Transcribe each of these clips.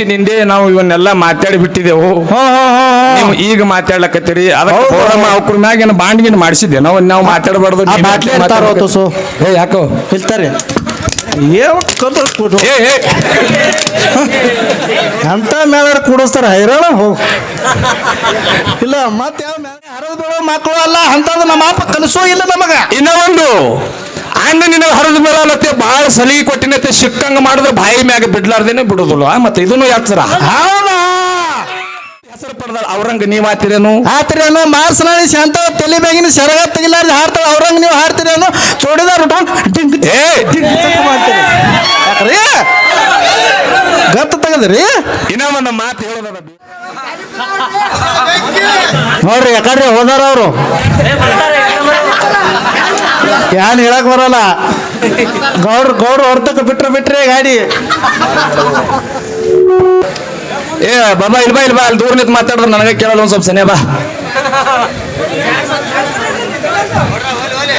ವಯಸ್ಸಿನಿಂದೆ ನಾವು ಇವನ್ನೆಲ್ಲ ಮಾತಾಡಿ ಬಿಟ್ಟಿದೆವು ನೀವು ಈಗ ಮಾತಾಡ್ಲಕತ್ತೀರಿ ಅದಕ್ಕೆ ಅವ್ರ ಮ್ಯಾಗ ಏನು ಬಾಂಡ್ಗಿನ್ ಮಾಡಿಸಿದ್ದೆ. ನಾವು ನಾವು ಮಾತಾಡಬಾರ್ದು ಯಾಕೋ ಇಲ್ತಾರೆ ಅಂತ ಮೇಲಾರ ಕೂಡಿಸ್ತಾರ? ಹೈರಾಣ? ಹೋಗ್ ಇಲ್ಲ ಮತ್ತೆ ಯಾವ ಹರಿದು ಮಕ್ಕಳು ಅಲ್ಲ ಅಂತ ನಮ್ಮ ಅಪ್ಪ ಕಲಿಸೋ ಇಲ್ಲ ನಮಗ. ಇನ್ನ ಅಣ್ಣ ನಿನಗೆ ಹರಿದ ಮೇಲತ್ತೆ ಬಹಳ ಸಲಿಗೆ ಕೊಟ್ಟಿನತ್ತೆ ಸಿಕ್ಕಂಗ ಮಾಡಿದ್ರೆ ಬಾಯಿ ಮ್ಯಾಗ ಬಿಡ್ಲಾರ್ದೇನೆ ಬಿಡುದಿಲ್ಲ. ಮತ್ತೆ ಇದನ್ನು ಯಾತ್ಸರ ಹೌದಾ? ಹೆಸರು ಪಡೆದ ಅವ್ರಂಗ ನೀವ್ ಆತಿರೇನು ಆತ್ರೇನು ಮಾರ್ಸನಾಳಿ ಶಾಂತ ತಲೆ ಬ್ಯಾಗಿನ ಸೆರಗ ತೆಗಿಲಾರ್ದು ಹಾಡ್ತಾಳ. ಅವ್ರಂಗ ನೀವು ಹಾಡ್ತಿರೇನು? ಚೋಡಿದಾರ ಉಟ್ಕೊಂಡು ಡಿಂಗ್ ಡಿಂಗ್ ಏ ಡಿಂಗ್ ಮಾಡ್ತೀರಿ. ಯಾಕ್ರಿ? ಗತ್ತ ತೆಗದ್ರಿ? ಇನ್ನೊಂದು ಒಂದು ಮಾತು ಹೇಳೋದ ನೋಡ್ರಿ ಯಾಕಂದ್ರೆ ಹೋದಾರ ಅವರು. ಯಾನ್ ಹೇಳಕ್ ಬರಲ್ಲ. ಗೌಡ್ರು ಗೌಡ್ರು ಹೊರ್ತಕ್ಕೆ ಬಿಟ್ರೆ ಬಿಟ್ರೆ ಗಾಡಿ. ಏ ಬಾಬಾ ಇಲ್ಬಾ ಇಲ್ಬಾ ಅಲ್ಲಿ ದೂರ ನಿಂತು ಮಾತಾಡಿದ್ರೆ ನನಗೆ ಕೇಳಲ್ಲ ಒಂದ್ ಸ್ವಲ್ಪ ಸನೇ ಬಾ.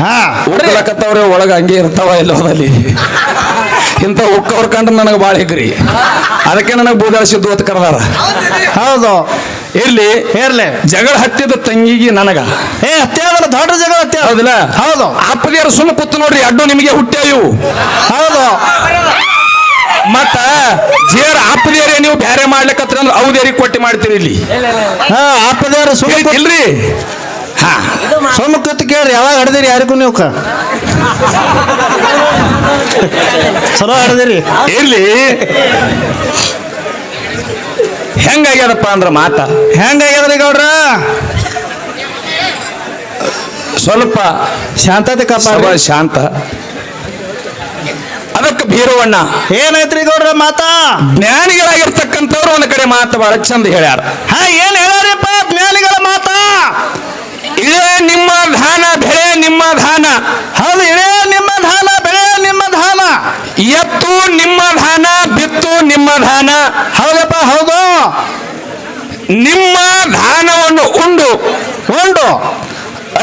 ಹಾ. ಉಕ್ಕಲಕತ್ತವ್ರೆ ಒಳಗ ಹಂಗೆ ಇರ್ತಾವ ಎಲ್ಲೋದಲ್ಲಿ ಇಂಥ ಉಕ್ಕವ್ರ ಕಂಡ್ರೆ ನನಗೆ ಭಾಳ ಹೆಗ್ರಿ. ಅದಕ್ಕೆ ನನಗೆ ಬೂದಾಳಿಸಿದ್ದು ಅಂತ ಕರೆದಾರ. ಹೌದು. ಇರ್ಲಿ. ಹೇರ್ಲೆ ಜಗಳ ಹತ್ತಿದ ತಂಗಿಗೆ ನನಗ. ಏ ಹತ್ಯಾವಲ್ಲ ದೊಡ್ಡ ಜಗಳ ಹತ್ಯ ಹೌದಿಲ್ಲ? ಹೌದು. ಅಪ್ಪದಿಯರು ಸುಮ್ಮ ಕೂತು ನೋಡ್ರಿ ಅಡ್ಡು ನಿಮಗೆ ಹುಟ್ಟ್ಯಾವು ಹೌದು. ಮತ್ತ ಜೇರ ಅಪ್ಪದಿಯರೇ ನೀವು ಬ್ಯಾರೆ ಮಾಡ್ಲಿಕ್ಕತ್ರ ಅಂದ್ರೆ ಅವದೇರಿ ಕೊಟ್ಟಿ ಮಾಡ್ತೀರಿ ಇಲ್ಲಿ. ಹಾ ಅಪ್ಪದೇರ ಸುಮ್ಮ ಕೂತ್- ಇಲ್ರಿ? ಹಾ. ಸುಮ್ಮ ಕೂತ್ ಕೇಳ್ರಿ ಯಾವಾಗ ಹಡ್ದಿರಿ ಯಾರಿಗೂ ನೀವು? ಚಲೋ ಹಡ್ದಿರಿ. ಇರ್ಲಿ. ಹೆಂಗಾಗ್ಯದಪ್ಪ ಅಂದ್ರೆ ಮಾತ? ಹೆಂಗಾಗ್ಯದ್ರಿ ಗೌಡ್ರ? ಸ್ವಲ್ಪ ಶಾಂತತೆ ಕಾಪಾಡ ಶಾಂತ. ಅದಕ್ಕೆ ಬೀರುವಣ್ಣ ಏನೈತ್ರಿ ಗೌಡ್ರ ಮಾತಾ? ಜ್ಞಾನಿಗಳಾಗಿರ್ತಕ್ಕಂಥವ್ರು ಒಂದು ಕಡೆ ಮಾತು ಬಹಳ ಚಂದ ಹೇಳ್ಯಾರ. ಹಾ ಏನ್ ಹೇಳಾರಪ್ಪ ಜ್ಞಾನಿಗಳ ಮಾತಾ? ಇದೇ ನಿಮ್ಮ ಧಾನ ಬೆಳೆ ನಿಮ್ಮ ಧಾನ. ಹೌದು ಇಳೇ ನಿಮ್ಮ ಧಾನ ಬೆಳೆ ನಿಮ್ಮ ಧಾನ. ಎತ್ತು ನಿಮ್ಮ ಧಾನ ಬಿತ್ತು ನಿಮ್ಮ ಧಾನ. ಹೌದಪ್ಪ ಹೌದು. ನಿಮ್ಮ ಧಾನವನ್ನು ಉಂಡು. ಉಂಡು.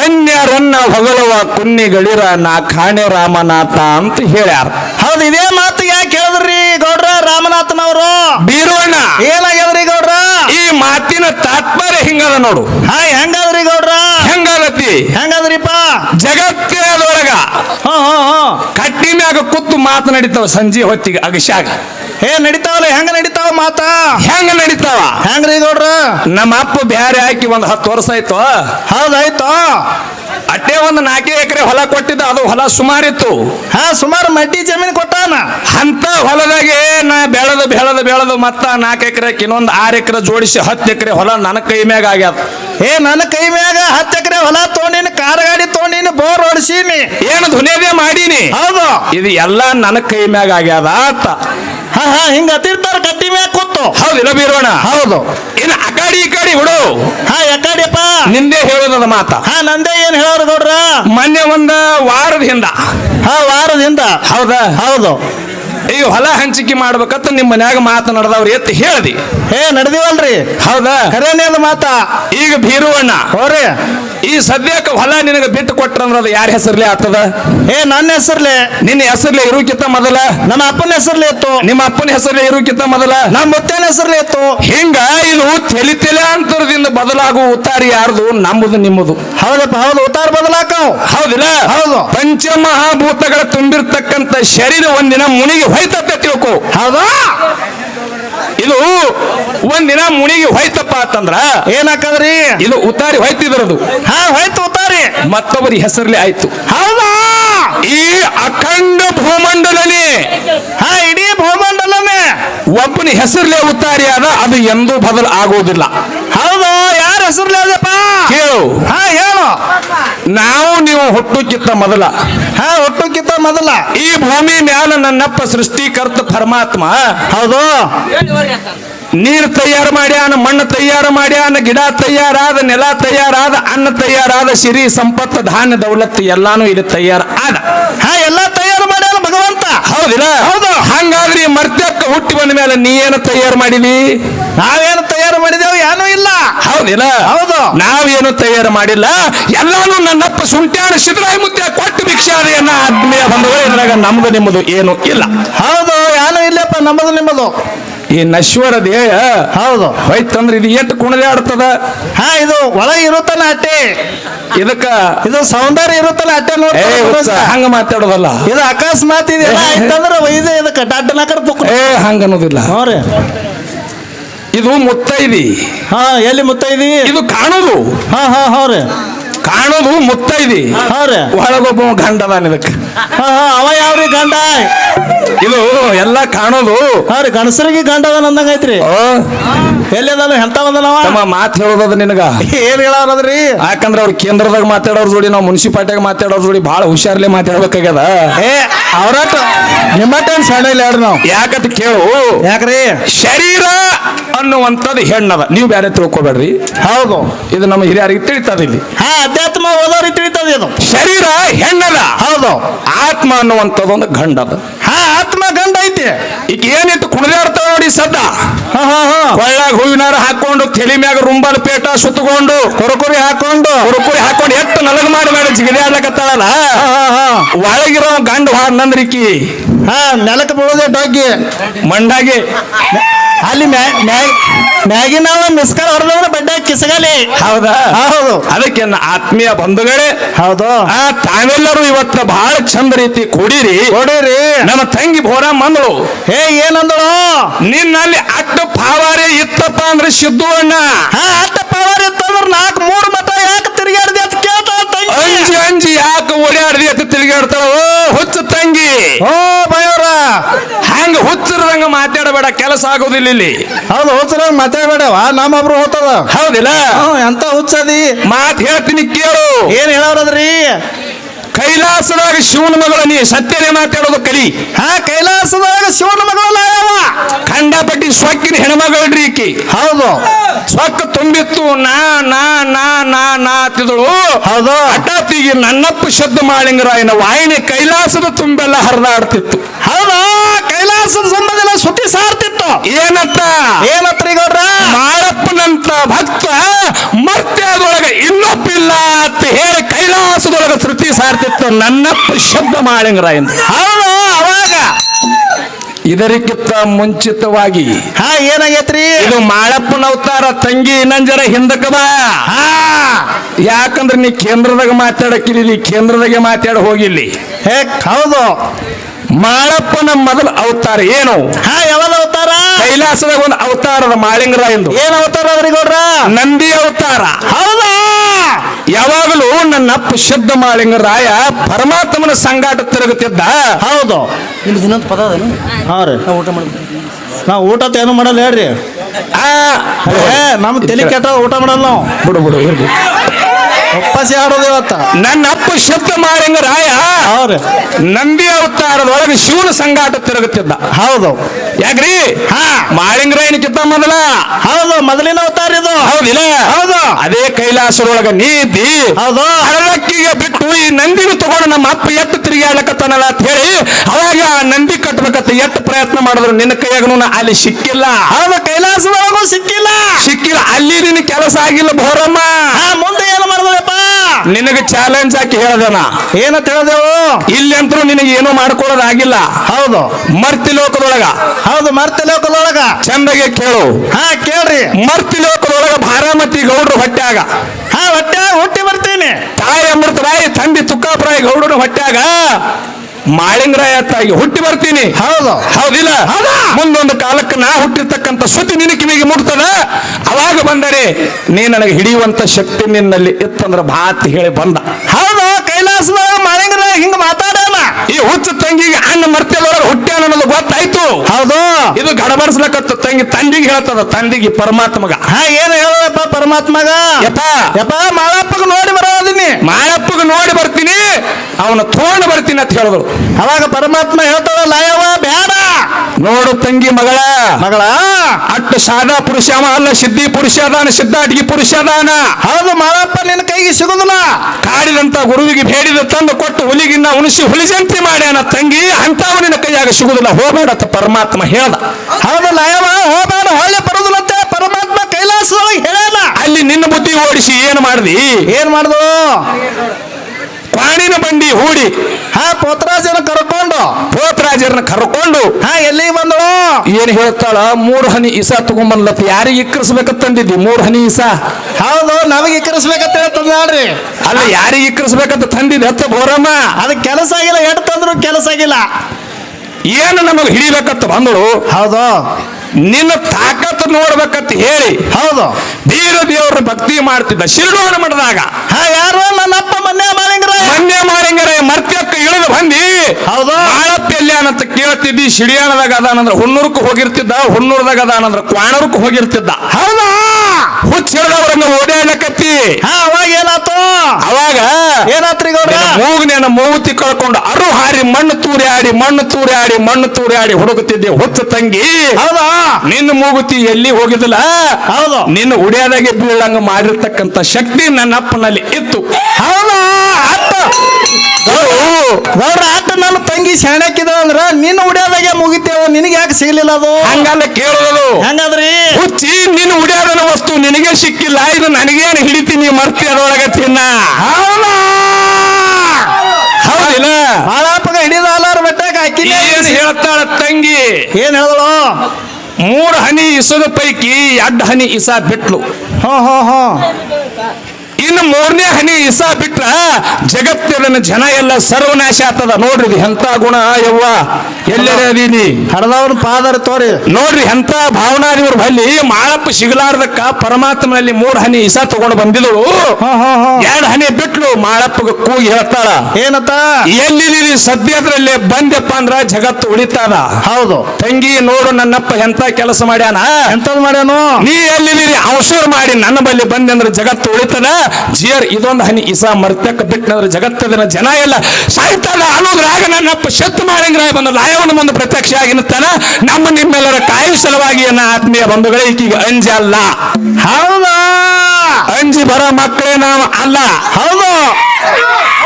ಅನ್ಯರನ್ನ ಹೊಗಳುವ ಕುನ್ನಿಗಳಿರ ನಾ ಕಾಣೆ ರಾಮನಾಥ ಅಂತ ಹೇಳ್ಯಾರ. ಹೌದು ಇದೇ ಮಾತು ಯಾಕೆ ಹೇಳಿದ್ರಿ ಗೌಡ್ರ ರಾಮನಾಥನವರು ಬೀರೋಣ ಏನಾಗ್ಯದ್ರಿ ಗೌಡ್ರ? ಈ ಮಾತಿನ ತಾತ್ಪರ್ಯ ಹಿಂಗದ ನೋಡು. ಹಾ ಹೆಂಗದ್ರಿ ಗೌಡ್ರ? ಹೆಂಗದತಿ ಹೆಂಗದ್ರಿಪ್ಪ? ಜಗತ್ತಿನದೊಳಗ ಮ್ಯಾಗ ಮಾತು ನಡೀತಾವ ಸಂಜೆ ಹೊತ್ತಿಗೆ ಅಗಶಾಗ ಏ ನಡಿತಾವಲ್ಲ ಹೆಂಗ ನಡಿತಾವ ಮಾತಾ? ಹೆಂಗ ನಡೀತಾವ? ಹೆಂಗ್ರಿ ಗೌಡ್ರ? ನಮ್ಮ ಅಪ್ಪ ಬ್ಯಾರೆ ಹಾಕಿ ಒಂದ್ ಹತ್ತು ವರ್ಷ ಆಯ್ತು? ಹೌದಾಯ್ತು ಅಟ್ಟೆ ಒಂದು ನಾಲ್ಕು ಎಕರೆ ಹೊಲ ಕೊಟ್ಟಿದ್ದ ಅದು ಹೊಲ ಸುಮಾರಿತ್ತು. ಹಾ ಸುಮಾರು ಮಡ್ಡಿ ಜಮೀನು ಕೊಟ್ಟಾನ. ಅಂತ ಹೊಲದಾಗೆ ನಾ ಬೆಳೆದು ಬೆಳೆದು ಬೆಳೆದು ಮತ್ತ ನಾಲ್ಕು ಎಕರೆ ಇನ್ನೊಂದು ಆರು ಎಕರೆ ಜೋಡಿಸಿ ಹತ್ತು ಎಕರೆ ಹೊಲ ನನ್ನ ಕೈ ಮ್ಯಾಗ ಆಗ್ಯಾದ. ಏ ನನ್ನ ಕೈ ಮ್ಯಾಗ ಹತ್ತು ಎಕರೆ ಹೊಲ ತೊಗೊಂಡಿನಿ ಕಾರ್ ಗಾಡಿ ತೊಗೊಂಡಿನಿ ಬೋರ್ ಹೊಡ್ಸೀನಿ ಏನು ದುನಿಯದೇ ಮಾಡೀನಿ. ಹೌದು. ಇದು ಎಲ್ಲ ನನ್ನ ಕೈ ಮ್ಯಾಗ ಆಗ್ಯಾದ ಅಂತ. ಹಾ ಹಾ ಹಿಂಗ ಹತ್ತಿರ್ತಾರ ಕಟ್ಟಿ ಮ್ಯಾಗ ಕೂತು. ಹೌದಿಲ್ಲ ಬೀರೋಣ ಹೌದು. ಇನ್ನು ಆ ಇಕಾಡಿ ಈ ಕಡೆ ಬಿಡು. ಹಾ ಯಾಕಡಿಯಪ್ಪ ನಿಂದೇ ಹೇಳೋದದ ಮಾತ. ಹಾ ನಂದೇ ಏನ್ ಹೇಳೋರು ಗೌಡ್ರ? ಮೊನ್ನೆ ಒಂದ ವಾರದ ಹಿಂದ ಹಾ ವಾರದಿಂದ. ಹೌದಾ? ಹೌದು. ಈ ಹೊಲ ಹಂಚಿಕೆ ಮಾಡ್ಬೇಕಂತ ನಿಮ್ಮ ಮನ್ಯಾಗ ಮಾತನಾಡ್ದವ್ರು ಎತ್ತಿ ಹೇಳ್ದಿ. ಹೇ ನಡೆದಿವಲ್ರಿ. ಹೌದಾ? ಕರೇನೇ ಅದ ಮಾತಾ. ಈಗ ಬೀರುವಣ್ಣ. ಹೋರಿ. ಈ ಸದ್ಯಕ್ಕೆ ಹೊಲ ನಿನಗೆ ಬಿಟ್ಟು ಕೊಟ್ರಂದ್ರ ಅದು ಯಾರ ಹೆಸರ್ಲೆ ಆಗ್ತದ? ಏ ನನ್ನ ಹೆಸರ್ಲೆ. ನಿನ್ನ ಹೆಸರ್ಲೆ ಇರುಕಿತ್ತ ಮೊದಲ. ನನ್ನ ಅಪ್ಪನ ಹೆಸರ್ಲೆ ಇತ್ತು. ನಿಮ್ಮ ಅಪ್ಪನ ಹೆಸರ್ಲೆ ಇರುಕಿತ್ತ ಮೊದಲ. ನಮ್ಮ ಮುತ್ತನ ಹೆಸರ್ಲೆ ಇತ್ತು. ಹಿಂಗ ಇದು ತೆಲಿ ಅಂತರದಿಂದ ಬದಲಾಗುವ ಉತ್ತಾರಿ ಯಾರ್ದು? ನಮ್ಮದು ನಿಮ್ಮದು. ಹೌದಪ್ಪ ಹೌದು. ಉತ್ತಾರ ಬದಲಾಕವು. ಹೌದಿಲ್ಲ? ಹೌದು. ಪಂಚಮಹಾಭೂತಗಳ ತುಂಬಿರ್ತಕ್ಕಂತ ಶರೀರ ಒಂದಿನ ಮುನಿಗೆ ಹೋಯ್ತತ್ತೆ ತಿಳ್ಕೊ. ಹೌದಾ? ಇದು ಒಂದಿನ ಮುಣಿಗೆ ಹೋಯ್ತಪ್ಪ ಅಂತಂದ್ರ ಏನಾಕದ್ರಿ? ಇದು ಉತ್ತಾರಿ ಹೋಯ್ತಿದ್ರದು. ಹಾ ಹೋಯ್ತು ಉತ್ತಾರಿ. ಮತ್ತೊಬ್ಬರ ಹೆಸರಲ್ಲಿ ಆಯ್ತು. ಹೌದಾ? ಈ ಅಖಂಡ ಭೂಮಂಡಲನೇ. ಹಾ ಇಡೀ ಭೂಮಂಡಲನೇ. ಒಬ್ಬನ ಹೆಸರಲ್ಲೇ ಉತ್ತಾರಿ ಆದ ಅದು ಎಂದೂ ಬದಲು ಆಗೋದಿಲ್ಲ ಹೌದು ಯಾರ ಹೆಸರು ಕೇಳು. ಹಾ ಹೇಳು. ನಾವು ನೀವು ಹುಟ್ಟುಕ್ಕಿಂತ ಮೊದಲ. ಹಾ ಹುಟ್ಟುಕಿತ್ತ ಮೊದಲ. ಈ ಭೂಮಿ ಮ್ಯಾಲ ನನ್ನಪ್ಪ ಸೃಷ್ಟಿಕರ್ತ ಪರಮಾತ್ಮ. ಹೌದು. ನೀರು ತಯಾರು ಮಾಡ್ಯಾನ ಮಣ್ಣು ತಯಾರು ಮಾಡ್ಯಾನ ಗಿಡ ತಯಾರಾದ ನೆಲ ತಯಾರಾದ ಅನ್ನ ತಯಾರಾದ ಸಿರಿ ಸಂಪತ್ತು ಧಾನ್ಯ ದೌಲತ್ತು ಎಲ್ಲಾನು ಇದು ತಯಾರ ಆದ. ಹಾ ಎಲ್ಲ ತಯಾರು ಹೌದಿಲ್ಲ? ಹೌದು. ಹಂಗಾದ್ರೆ ಈ ಮರ್ತ್ಯಕ್ಕ ಹುಟ್ಟಿ ಬಂದ ಮೇಲೆ ನೀ ಏನು ತಯಾರು ಮಾಡಿದಿ? ನಾವೇನು ತಯಾರು ಮಾಡಿದೆವು ಏನೂ ಇಲ್ಲ. ಹೌದಿಲ್ಲ? ಹೌದು. ನಾವೇನು ತಯಾರು ಮಾಡಿಲ್ಲ? ಎಲ್ಲಾನು ನನ್ನಪ್ಪ ಸುಂಟ್ಯಾಣ ಸಿದ್ದರಾಯ ಮುದ್ದೆ ಕೊಟ್ಟು ಭಿಕ್ಷಾದಿಯನ್ನ ಆತ್ಮೀಯ ಬಂದವರು ಇದ್ರಾಗ ನಮ್ದು ನಿಮ್ಮದು ಏನು ಇಲ್ಲ. ಹೌದು ಏನೂ ಇಲ್ಲಪ್ಪ ನಮ್ಮದು ನಿಮ್ಮದು. ಈ ನಶ್ವರ ದೇಹ ಹೌದು. ಹೋಯ್ತಂದ್ರೆ ಇದು ಎಷ್ಟು ಕುಣದಾಡ್ತದ? ಹ ಇದು ಒಳಗೆ ಇರುತ್ತಲ್ಲ ಅಟ್ಟೆ ಇದಕ್ಕ ಇದು ಸೌಂದರ್ಯ ಇರುತ್ತಲ್ಲ ಅಟ್ಟೆ ನೋಡಿ ಹಂಗ ಮಾತಾಡೋದಲ್ಲ. ಇದು ಅಕಸ್ಮಾತ್ ಇದೆ ಆಯ್ತಂದ್ರೆ ಇದು ಇದಕ್ಕೆ ಡಡ್ಡನ ಕಡೆ ಪುಕ್ ಏ ಹಂಗ ಅನ್ನೋದಿಲ್ಲ. ಇದು ಮುತ್ತೈದಿ. ಹಾ ಎಲ್ಲಿ ಮುತ್ತೈದಿ? ಇದು ಕಾಣೋದು. ಹಾ ಹಾ ಹೌ ರೀ. ಕಾಣೋದು ಮುತ್ತೈದಿ ಹಾ ರೀ. ಒಳಗೊಬ್ಬ ಗಂಡ ಅದಾನ ಇದಕ್ಕೆ. ಹಾ ಹಾ ಅವ ಯಾವ್ರಿ ಗಂಡ? ಇದು ಎಲ್ಲ ಕಾಣೋದು. ಹಾ ರೀ ಗಣಸರಿಗೆ ಗಂಡ ಅದ ಅಂದಂಗ ಐತ್ರಿ ಓ, ಎಲ್ಲಿ ಅದಾನ ಎಂತ ತಮ್ಮ ಮಾತು ಹೇಳೋದದ ನಿನಗ? ಏನ್ ಹೇಳೋದ್ರಿ ಯಾಕಂದ್ರ ಅವ್ರ ಕೇಂದ್ರದಾಗ ಮಾತಾಡೋರ್ ಜೋಡಿ ನಾವು ಮುನ್ಸಿಪಾಲ್ಟಿಯಾಗ ಮಾತಾಡೋರ್ ಜೋಡಿ ಬಹಳ ಹುಷಾರ್ಲೆ ಮಾತಾಡ್ಬೇಕಾಗ್ಯದ. ಏ ಅವ್ರಟ ನಿಮ್ಮಟ್ಟೇನ್ ಸಣ್ಣ ಇಲ್ಲ ಹೇಳ್ರಿ ನಾವು. ಯಾಕಂತ ಕೇಳು? ಯಾಕ್ರಿ? ಶರೀರ ಅನ್ನುವಂಥದ್ದು ಹೆಣ್ಣದ. ನೀವು ಬೇರೆ ತಿಳ್ಕೊಬೇಡ್ರಿ. ಹೌದು. ಇದು ನಮ್ಮ ಹಿರಿಯರಿಗೆ ತಿಳಿತದ ಇಲ್ಲಿ. ಹಾ ಅಧ್ಯಾತ್ಮ ಓದೋರಿ ತಿಳಿತದ ಇದು. ಶರೀರ ಹೆಣ್ಣದ. ಹೌದು. ಆತ್ಮ ಅನ್ನುವಂಥದ್ದು ಒಂದು ಗಂಡದ. ಹಾ ಆತ್ಮ ಗಂಡ ಐತಿ. ಈಗ ಏನಿತ್ತು ಕುಣಿದಾಡ್ತಾವ ನೋಡಿ ಸದ್ದ. ಕೊಳ್ಳಾಗ ಹೂವಿನಾರ ಹಾಕೊಂಡು ತೆಲಿ ಮ್ಯಾಗ ರುಂಬಲ್ ಪೇಟ ಸುತ್ತಕೊಂಡು ಕುರುಕುರಿ ಹಾಕೊಂಡು. ಕುರುಕುರಿ ಹಾಕೊಂಡು ಎಷ್ಟು ನಲಗ ಮಾಡಿ ಮೇಲೆ ಜಿಗಿದೆ ಆಡ್ಲಕತ್ತಾಳಲ್ಲ? ಹಾ ಹಾ ಹಾ. ಒಳಗಿರೋ ಗಂಡು ಹಾಡ್ನಂದ್ರಿಕಿ ಹಾ ನೆಲಕ್ಕೆ ಬೀಳೋದೆ ಡೊಗ್ಗಿ. ಮಂಡಾಗಿ. ಅಲ್ಲಿ ಮ್ಯಾ- ಮ್ಯಾ- ಮ್ಯಾಗಿನ ಮಿಸ್ಕಾಲ್ ಹೊಡೆದ್ರೆ ಬಡ್ಡ ಕಿಸಗಲಿ. ಹೌದಾ? ಹೌದು. ಅದಕ್ಕೆ ಆತ್ಮೀಯ ಬಂಧುಗಳೇ ಹೌದು. ಆ ತಾವೆಲ್ಲರೂ ಇವತ್ತ ಬಹಳ ಚಂದ ರೀತಿ ಕೂಡಿರಿ. ಕೊಡಿರಿ. ನಮ್ಮ ತಂಗಿ ಭೋರ ಮಂದಳು. ಹೇ ಏನಂದಳು? ನಿನ್ನಲ್ಲಿ ಅಟ್ಟ ಪಾವಾರೆ ಇತ್ತಪ್ಪ ಅಂದ್ರೆ ಸಿದ್ದು ಅಣ್ಣ. ಅಟ್ಟ ಪಾವಾರಿ ಇತ್ತಂದ್ರೆ ನಾಲ್ಕು ಮೂರು ಮತ ಯಾಕೆ ತಿರುಗಾಡ್ದೆ ಅಂತ ಅಂಜಿ ಅಂಜಿ ಯಾಕೆ ಓಡಾಡ್ದಿ ಅಂತ ತಿರುಗಾಡ್ತಾಳ ಓ ಹುಚ್ಚ ತಂಗಿ. ಓ ಬಯೋರ ಹಂಗ ಹುಚ್ಚಿರದಂಗ ಮಾತಾಡಬೇಡ ಕೆಲಸ ಆಗೋದಿಲ್ಲ ಇಲ್ಲಿ. ಹೌದು ಹುಚ್ಚರ ನಮ್ಮ ನಮ್ಮೊಬ್ರು ಹೋಗ್ತದ. ಹೌದಿಲ್ಲ? ಎಂತ ಹುಚ್ಚದಿ? ಮಾತ್ ಹೇಳ್ತೀನಿ ಕೇಳು. ಏನ್ ಹೇಳವ್ರದ್ರಿ ಕೈಲಾಸದಾಗ ಶಿವನ ಮಗಳ ನೀ ಸತ್ಯನೇ ಮಾತಾಡೋದು ಕಲಿ. ಹಾ ಕೈಲಾಸದಾಗ ಶಿವನ ಮಗಳ ಯಾವ? ಖಂಡಪಟ್ಟಿ ಸೊಕ್ಕಿನ ಹೆಣ್ಮಗಳ್ರಿ ಈಕಿ. ಹೌದು. ಸೊಕ್ಕ ತುಂಬಿತ್ತು ನಾ ನಾ ನಾ ನಾ ನಾ ತಿದಳು ಹೌದು. ಹಠಾತ್ತಿಗೆ ನನ್ನಪ್ಪ ಶಬ್ದ ಮಾಳಿಂಗರಾಯನ ವಾಹಿನಿ ಕೈಲಾಸದ ತುಂಬೆಲ್ಲ ಹರಿದಾಡ್ತಿತ್ತು. ಕೈಲಾಸದ ಸಂಬಂಧ ಸುದ್ದಿ ಸಾರ್ತಿತ್ತು. ಏನತ್ತ? ಏನತ್ರಿ ಗೌಡ್ರ? ಮಾಳಪ್ಪನಂತ ಭಕ್ತ ಮರ್ತ್ಯದೊಳಗೆ ಇನ್ನೊಪ್ಪಿಲ್ಲ ಅಂತ ಹೇಳಿ ಕೈಲಾಸದೊಳಗ ಶ್ರುತಿ ಸಾರ್ತಿತ್ತು. ನನ್ನಪ್ಪ ಶಬ್ದ ಮಾಡಂಗ್ರ ಹೌದು ಅವಾಗ. ಇದಕ್ಕಿಂತ ಮುಂಚಿತವಾಗಿ ಹಾ ಏನಾಗೈತ್ರಿ? ಇದು ಮಾಳಪ್ಪನ ಅವತಾರ ತಂಗಿ ನಂಜರ ಹಿಂದಕ ಬಾ. ಹಾ. ಯಾಕಂದ್ರೆ ನೀ ಕೇಂದ್ರದಾಗ ಮಾತಾಡಕ್ಕಿಲ್ಲಿ ಕೇಂದ್ರದಾಗೆ ಮಾತಾಡ ಹೋಗಿಲ್ಲಿ. ಹೇ ಹೌದು. ಮಾಳಪ್ಪನ ಮೊದಲ ಅವತಾರ ಏನು? ಹಾ ಯಾವಾಗ ಅವತಾರ? ಕೈಲಾಸದ ಒಂದು ಅವತಾರದ ಮಾಳಿಂಗರಾಯಂದು ಏನ್ ಅವತಾರ ಅದ್ರಿ ಗೌಡ್ರ? ನಂದಿ ಅವತಾರ. ಹೌದಾ? ಯಾವಾಗಲೂ ನನ್ನ ಅಪ್ಪ ಶುದ್ಧ ಮಾಳಿಂಗರಾಯ ಪರಮಾತ್ಮನ ಸಂಗಾಟ ತಿರುಗುತ್ತಿದ್ದ. ಹೌದು. ನಿಮ್ದು ಇನ್ನೊಂದು ಪದ ಅದೇನು? ಹಾ ರೀ. ನಾವು ಊಟ ಮಾಡ್ಬೇಕು. ನಾವು ಊಟ ತೇನು ಮಾಡಲ್ಲ ಹೇಳ್ರಿ. ಆ, ಏ ನಮ್ ತಲೆ ಕೆಟ್ಟ ಊಟ ಮಾಡಲ್ಲ ನಾವು. ಬಿಡು ಬಿಡು ಇರ್ಲಿ. ಒಪ್ಪಸಿ ಆಡೋದು ಇವತ್ತ. ನನ್ನ ಅಪ್ಪ ಶಬ್ದ ಮಾರಂಗ ರಾಯ. ನಂದಿ ಅವತಾರದೊಳಗೆ ಶಿವನ ಸಂಗಾಟ ತಿರುಗುತ್ತಿದ್ದ. ಹೌದು. ಯಾಕ್ರಿ? ಹಾ. ಮಾಳಿಂಗರಾಯನಿಕ್ಕಿಂತ ಮೊದಲ. ಹೌದು ಮೊದಲಿನ ಅವತಾರ ಇದು. ಹೌದಿಲ್ಲ? ಹೌದು. ಅದೇ ಕೈಲಾಸದೊಳಗ ನೀತಿ ಹೌದು. ಹರಳಕ್ಕಿಗೆ ಬಿಟ್ಟು ಈ ನಂದಿನ ತಗೊಂಡು ನಮ್ಮ ಅಪ್ಪ ಎತ್ತು ತಿರುಗಾಡ್ಲಕತ್ತಾನಲ್ಲ ಅಂತ ಹೇಳಿ ಅವಾಗ ಆ ನಂದಿ ಕಟ್ಬೇಕಂತ ಎಷ್ಟು ಪ್ರಯತ್ನ ಮಾಡಿದ್ರು. ನಿನ್ನ ಕೈಯಾಗನು ಅಲ್ಲಿ ಸಿಕ್ಕಿಲ್ಲ. ಅವ ಕೈಲಾಸದೊಳಗೂ ಸಿಕ್ಕಿಲ್ಲ. ಸಿಕ್ಕಿಲ್ಲ. ಅಲ್ಲಿ ನಿನ್ನ ಕೆಲಸ ಆಗಿಲ್ಲ ಭೋರಮ್ಮ. ಹಾ ಮುಂದೆ ಏನು ಮಾಡಿದ್ರಪ್ಪ ನಿನಗೆ ಚಾಲೆಂಜ್ ಹಾಕಿ ಹೇಳದೇನ. ಏನಂತ ಹೇಳ್ದೆವು? ಇಲ್ಲಂತರೂ ನಿನಗೆ ಏನೂ ಮಾಡ್ಕೊಳ್ಳೋದಾಗಿಲ್ಲ ಹೌದು. ಮರ್ತಿ ಲೋಕದೊಳಗ. ಹೌದು ಮರ್ತಿ ಲೋಕದೊಳಗ. ಚಂದಗೆ ಕೇಳು. ಹಾ ಕೇಳ್ರಿ. ಮರ್ತಿ ಲೋಕದೊಳಗ ಭಾರಾಮತಿ ಗೌಡ್ರು ಹೊಟ್ಯಾಗ. ಹಾ ಹೊಟ್ಟೆ ಹುಟ್ಟಿ ಬರ್ತೀನಿ. ತಾಯಿ ಅಮೃತರಾಯಿ ತಂದೆ ತುಕ್ಕಾಪುರಾಯಿ ಗೌಡರು ಹೊಟ್ಯಾಗ. ಮಾಳಿಂಗರಾಯ ತಾಯಿ ಹುಟ್ಟಿ ಬರ್ತೀನಿ. ಹೌದು. ಹೌದಿಲ್ಲ? ಹೌದಾ? ಮುಂದೊಂದು ಕಾಲಕ್ಕೆ ನಾ ಹುಟ್ಟಿರ್ತಕ್ಕಂಥ ಸುದ್ದಿ ನಿನ್ನ ಕಿವಿಗೆ ಮುಟ್ತದ? ಅವಾಗ ಬಂದರೆ ನೀ ನನಗೆ ಹಿಡಿಯುವಂತ ಶಕ್ತಿ ನಿನ್ನಲ್ಲಿ ಇತ್ತಂದ್ರ ಭಾತ್ ಹೇಳಿ ಬಂದ. ಹೌದು ಕೈಲಾಸ ಮಾಳಿಂಗರಾಯ ಹಿಂಗ ಮಾತಾಡಲ್ಲ ಈ ಹುಚ್ಚ ತಂಗಿಗೆ ಅಣ್ಣ ಮರ್ತ್ಯದೊಳಗೆ ಹುಟ್ಟ್ಯಾನ ಅನ್ನೋದು ಗೊತ್ತಾಯ್ತು. ಹೌದು. ಇದು ಗಡಬಡಿಸ್ಲಕತ್ತ ತಂಗಿ ತಂದಿಗೆ ಹೇಳ್ತದ ತಂದಿಗೆ ಪರಮಾತ್ಮಗ. ಹಾ ಏನು ಹೇಳಪ್ಪ ಪರಮಾತ್ಮಗ? ಯಪ್ಪ. ಯಪ್ಪ ಮಾಳಪ್ಪಗ ನೋಡಿ ಬರೋದಿನಿ. ಮಾಳಪ್ಪಗ ನೋಡಿ ಬರ್ತೀನಿ ಅವನ ತೋಣ ಬರ್ತೀನಿ ಅಂತ ಹೇಳಿದ್ರು. ಅವಾಗ ಪರಮಾತ್ಮ ಹೇಳ್ತಾರ ಲಯವ ಬೇಡ ನೋಡು ತಂಗಿ ಮಗಳ. ಮಗಳ? ಅಟ್ಟ ಸಾದಾ ಪುರುಷ ಅವ ಅಲ್ಲ ಸಿದ್ಧಿ ಪುರುಷ ಅದಾನ ಸಿದ್ಧಾಟಿಗೆ ಪುರುಷ ಅದಾನ. ಹೌದು ಮಾಳಪ್ಪ ನಿನ್ನ ಕೈಗೆ ಸಿಗುದಿಲ್ಲ. ಕಾಡಿದಂತ ಗುರುವಿಗೆ ಬೇಡಿದ ತಂದು ಕೊಟ್ಟು ಹುಲಿಗಿನ್ನ ಉಣಿಸಿ ಹುಲಿಜಂತಿ ಮಾಡ್ಯಾನ ತಂಗಿ ನಿನ್ನ ಕೈಯಾಗ ಸಿಗುದಿಲ್ಲ ಹೋಗಬೇಡತ್ತ ಪರಮಾತ್ಮ ಹೇಳ್ದ. ಹೌದಲ್ಲ ಯಾವ ಹೋಗಬೇಡ ಹೊಳ್ಳೆ ಬರುದಿಲ್ಲ ಅಂತ ಪರಮಾತ್ಮ ಕೈಲಾಸದೊಳಗೆ ಹೇಳಲ್ಲ. ಅಲ್ಲಿ ನಿನ್ನ ಬುದ್ಧಿ ಓಡಿಸಿ ಏನ್ ಮಾಡ್ದಿ? ಏನ್ ಮಾಡ್ದು? ಪಾಣಿನ ಬಂಡಿ ಹೂಡಿ. ಹಾ ಪೋತ್ರಾಜನ ಕರ್ಕೊಂಡು. ಪೋತ್ರಾಜರನ್ನ ಕರ್ಕೊಂಡು. ಹಾ ಎಲ್ಲಿ ಬಂದಳು ಏನ್ ಹೇಳ್ತಾಳ? ಮೂರ್ ಹನಿ ಇಸ ತಗೊಂಬನ್ಲತ್ತ ಯಾರಿಗೆ ಇಕ್ಕರಿಸ್ಬೇಕಂತಂದಿದ್ದಿ ಮೂರ್ ಹನಿ ಇಸ ಹೌದು ನಮಗೆ ಇಕ್ಕರಿಸ್ಬೇಕಂತ ಹೇಳ್ತದ ನೋಡ್ರಿ. ಅಲ್ಲ ಯಾರಿಗೆ ಇಕ್ಕರಿಸ್ಬೇಕಂತ ತಂದಿದ್ದೆ? ಹತ್ತ ಬೋರಮ್ಮ. ಅದು ಕೆಲಸ ಆಗಿಲ್ಲ ಎಟ್ ತಂದ್ರು ಕೆಲಸ ಆಗಿಲ್ಲ. ಏನು ನಮಗೆ ಹಿಡಿಬೇಕಂತ ಬಂದಳು? ಹೌದು. ನಿನ್ನ ತಾಕತ್ ನೋಡ್ಬೇಕಂತ ಹೇಳಿ ಹೌದು. ಬೀರ ದೇವ್ರ ಭಕ್ತಿ ಮಾಡ್ತಿದ್ದ. ಶಿರಡೋಣ ಮಠದಾಗ. ಹಾ ಯಾರು? ನನ್ನ ಅಪ್ಪ ಮೊನ್ನೆ ಮಾಲಿಂಗ್ರ. ಮೊನ್ನೆ ಮಾರಂಗರೆ ಮರ್ತ್ಯಕ್ಕ ಇಳಿದು ಬಂದಿ. ಹೌದು. ಮಾಳಪ್ಪ ಅಂತ ಕೇಳ್ತಿದ್ದಿ ಶಿಡಿಯಾಣದಾಗ ಅದಾನಂದ್ರ ಹುನ್ನೂರ್ಕ್ ಹೋಗಿರ್ತಿದ್ದ ಹುನ್ನೂರ್ದಾಗ ಅದಾನಂದ್ರ ಕ್ವಾಣೂರ್ಕ್ ಹೋಗಿರ್ತಿದ್ದ. ಹೌದಾ? ಹುಚ್ಚ ಹಿಡಿದವ್ರನ್ನ ಓಡಾಡ್ಲಕತ್ತಿ ಹಾ ಅವಾಗ ಏನಾತು ಅವಾಗ ಏನಾತ್ರಿ ಗೌಡ್ರ? ಮೂಗ್ನೇನ ಮೂಗುತಿ ಕಳ್ಕೊಂಡು ಅರು ಹಾರಿ ಮಣ್ಣು ತೂರಿ ಆಡಿ ಮಣ್ಣು ತೂರಿ ಆಡಿ ಮಣ್ಣು ತೂರಿ ಆಡಿ ಹುಡುಕುತ್ತಿದ್ದೆ ಹುಚ್ಚ ತಂಗಿ. ಹೌದಾ? ನಿನ್ನ ಮೂಗುತಿ ಎಲ್ಲಿ ಹೋಗಿದಿಲ್ಲ ಹೌದು. ನಿನ್ನ ಉಡಿಯಾದಾಗೆ ಬೀಳಂಗ ಮಾಡಿರ್ತಕ್ಕಂತ ಶಕ್ತಿ ನನ್ನಪ್ಪನಲ್ಲಿ ಇತ್ತು. ಹೌದಾ? ಗೌಡ್ರ ಅತ್ತ ನನ್ನ ತಂಗಿ ಶಾಣಕ್ಕಿದ ಅಂದ್ರ ನಿನ್ನ ಉಡ್ಯಾದಾಗೆ ಮುಗಿತೇವ. ನಿನಗೆ ಯಾಕೆ ಸಿಗ್ಲಿಲ್ಲ ಅದು? ಹಂಗಲ್ಲ ಕೇಳೋದು. ಹಂಗಾದ್ರಿ? ಹುಚ್ಚಿ ನಿನ್ನ ಉಡಿಯಾದನ ವಸ್ತು ನಿನಗೆ ಸಿಕ್ಕಿಲ್ಲ. ಇದು ನನಗೇನು ಹಿಡಿತೀನಿ ಮರ್ತಿ ಅದರೊಳಗೆ ತಿನ್ನ. ಹೌದಾ? ಹೌದಿಲ್ಲ ಬಾಳಪ್ಪಗ ಹಿಡಿದ ಅಲ್ಲಾರ ಬೆಟ್ಟಕ್ಕೆ ಹಾಕಿಲ್ಲ ಏನ್ ಹೇಳ್ತಾಳ ತಂಗಿ? ಏನ್ ಹೇಳಿದಳು? ಮೂರು ಹನಿ ಇಸದ ಪೈಕಿ ಎಡ್ ಹನಿ ಇಸ ಬಿಟ್ಲು. ಹೋ ಹೋ ಹೋ. ಇನ್ನು ಮೂರನೇ ಹನಿ ಇಸ ಬಿಟ್ರ ಜಗತ್ತಿನ ಜನ ಎಲ್ಲ ಸರ್ವನಾಶ ಆಗ್ತದ. ನೋಡ್ರಿ ಎಂತ ಗುಣ ಯವ್ವ. ಎಲ್ಲೆಡೆ ಅದೀನಿ. ಹಡದವ್ರ ಪಾದರ ತೋರಿ. ನೋಡ್ರಿ ಎಂತ ಇವ್ರು ಬಲ್ಲಿ. ಮಾಳಪ್ಪ ಸಿಗಲಾರ್ದಕ್ಕ ಪರಮಾತ್ಮನಲ್ಲಿ ಮೂರ್ ಹನಿ ಇಸ ತಗೊಂಡು ಬಂದಿದಳು. ಎರಡ್ ಹನಿ ಬಿಟ್ಲು ಮಾಳಪ್ಪಗ ಕೂಗಿ ಹೇಳ್ತಾಳ. ಏನತ್ತ? ಎಲ್ಲಿ ಸದ್ಯದ್ರಲ್ಲಿ ಬಂದೆಪ್ಪ ಅಂದ್ರ ಜಗತ್ತು ಉಳಿತಾದ. ಹೌದು. ತಂಗಿ ನೋಡು ನನ್ನಪ್ಪ ಎಂತ ಕೆಲಸ ಮಾಡ್ಯಾನ. ಎಂತದ್ ಮಾಡ್ಯಾನು? ನೀ ಎಲ್ಲಿ ಅವಸರ ಮಾಡಿ ನನ್ನ ಬಲ್ಲಿ ಬಂದೆ ಅಂದ್ರೆ ಜಗತ್ತು ಉಳಿತದ? ಜಿಯರ್ ಇದೊಂದು ಹನಿ. ಇಸಾ ಮರ್ತಕ್ಕ ಬಿಟ್ಟನಾದ್ರೆ ಜಗತ್ತದ ಜನ ಎಲ್ಲ ಸಾಯ್ತಾನ ಅನ್ನೋದ್ರಾಗ ನನ್ನಪ್ಪ ಶತ್ ಮಾಡಂಗ್ರ ಬಂದ ಲಾಯವನ್ನು ಮುಂದೆ ಪ್ರತ್ಯಕ್ಷ ಆಗಿ ನಿಂತಾನ ನಮ್ಮ ನಿಮ್ಮೆಲ್ಲರ ಕಾಯು ಸಲುವಾಗಿ ನನ್ನ ಆತ್ಮೀಯ ಬಂಧುಗಳೇ ಈಗೀಗ ಅಲ್ಲ. ಹೌದಾ? ಅಂಜಿ ಬರೋ ಮಕ್ಕಳೇ ನಾವು ಅಲ್ಲ. ಹೌದು.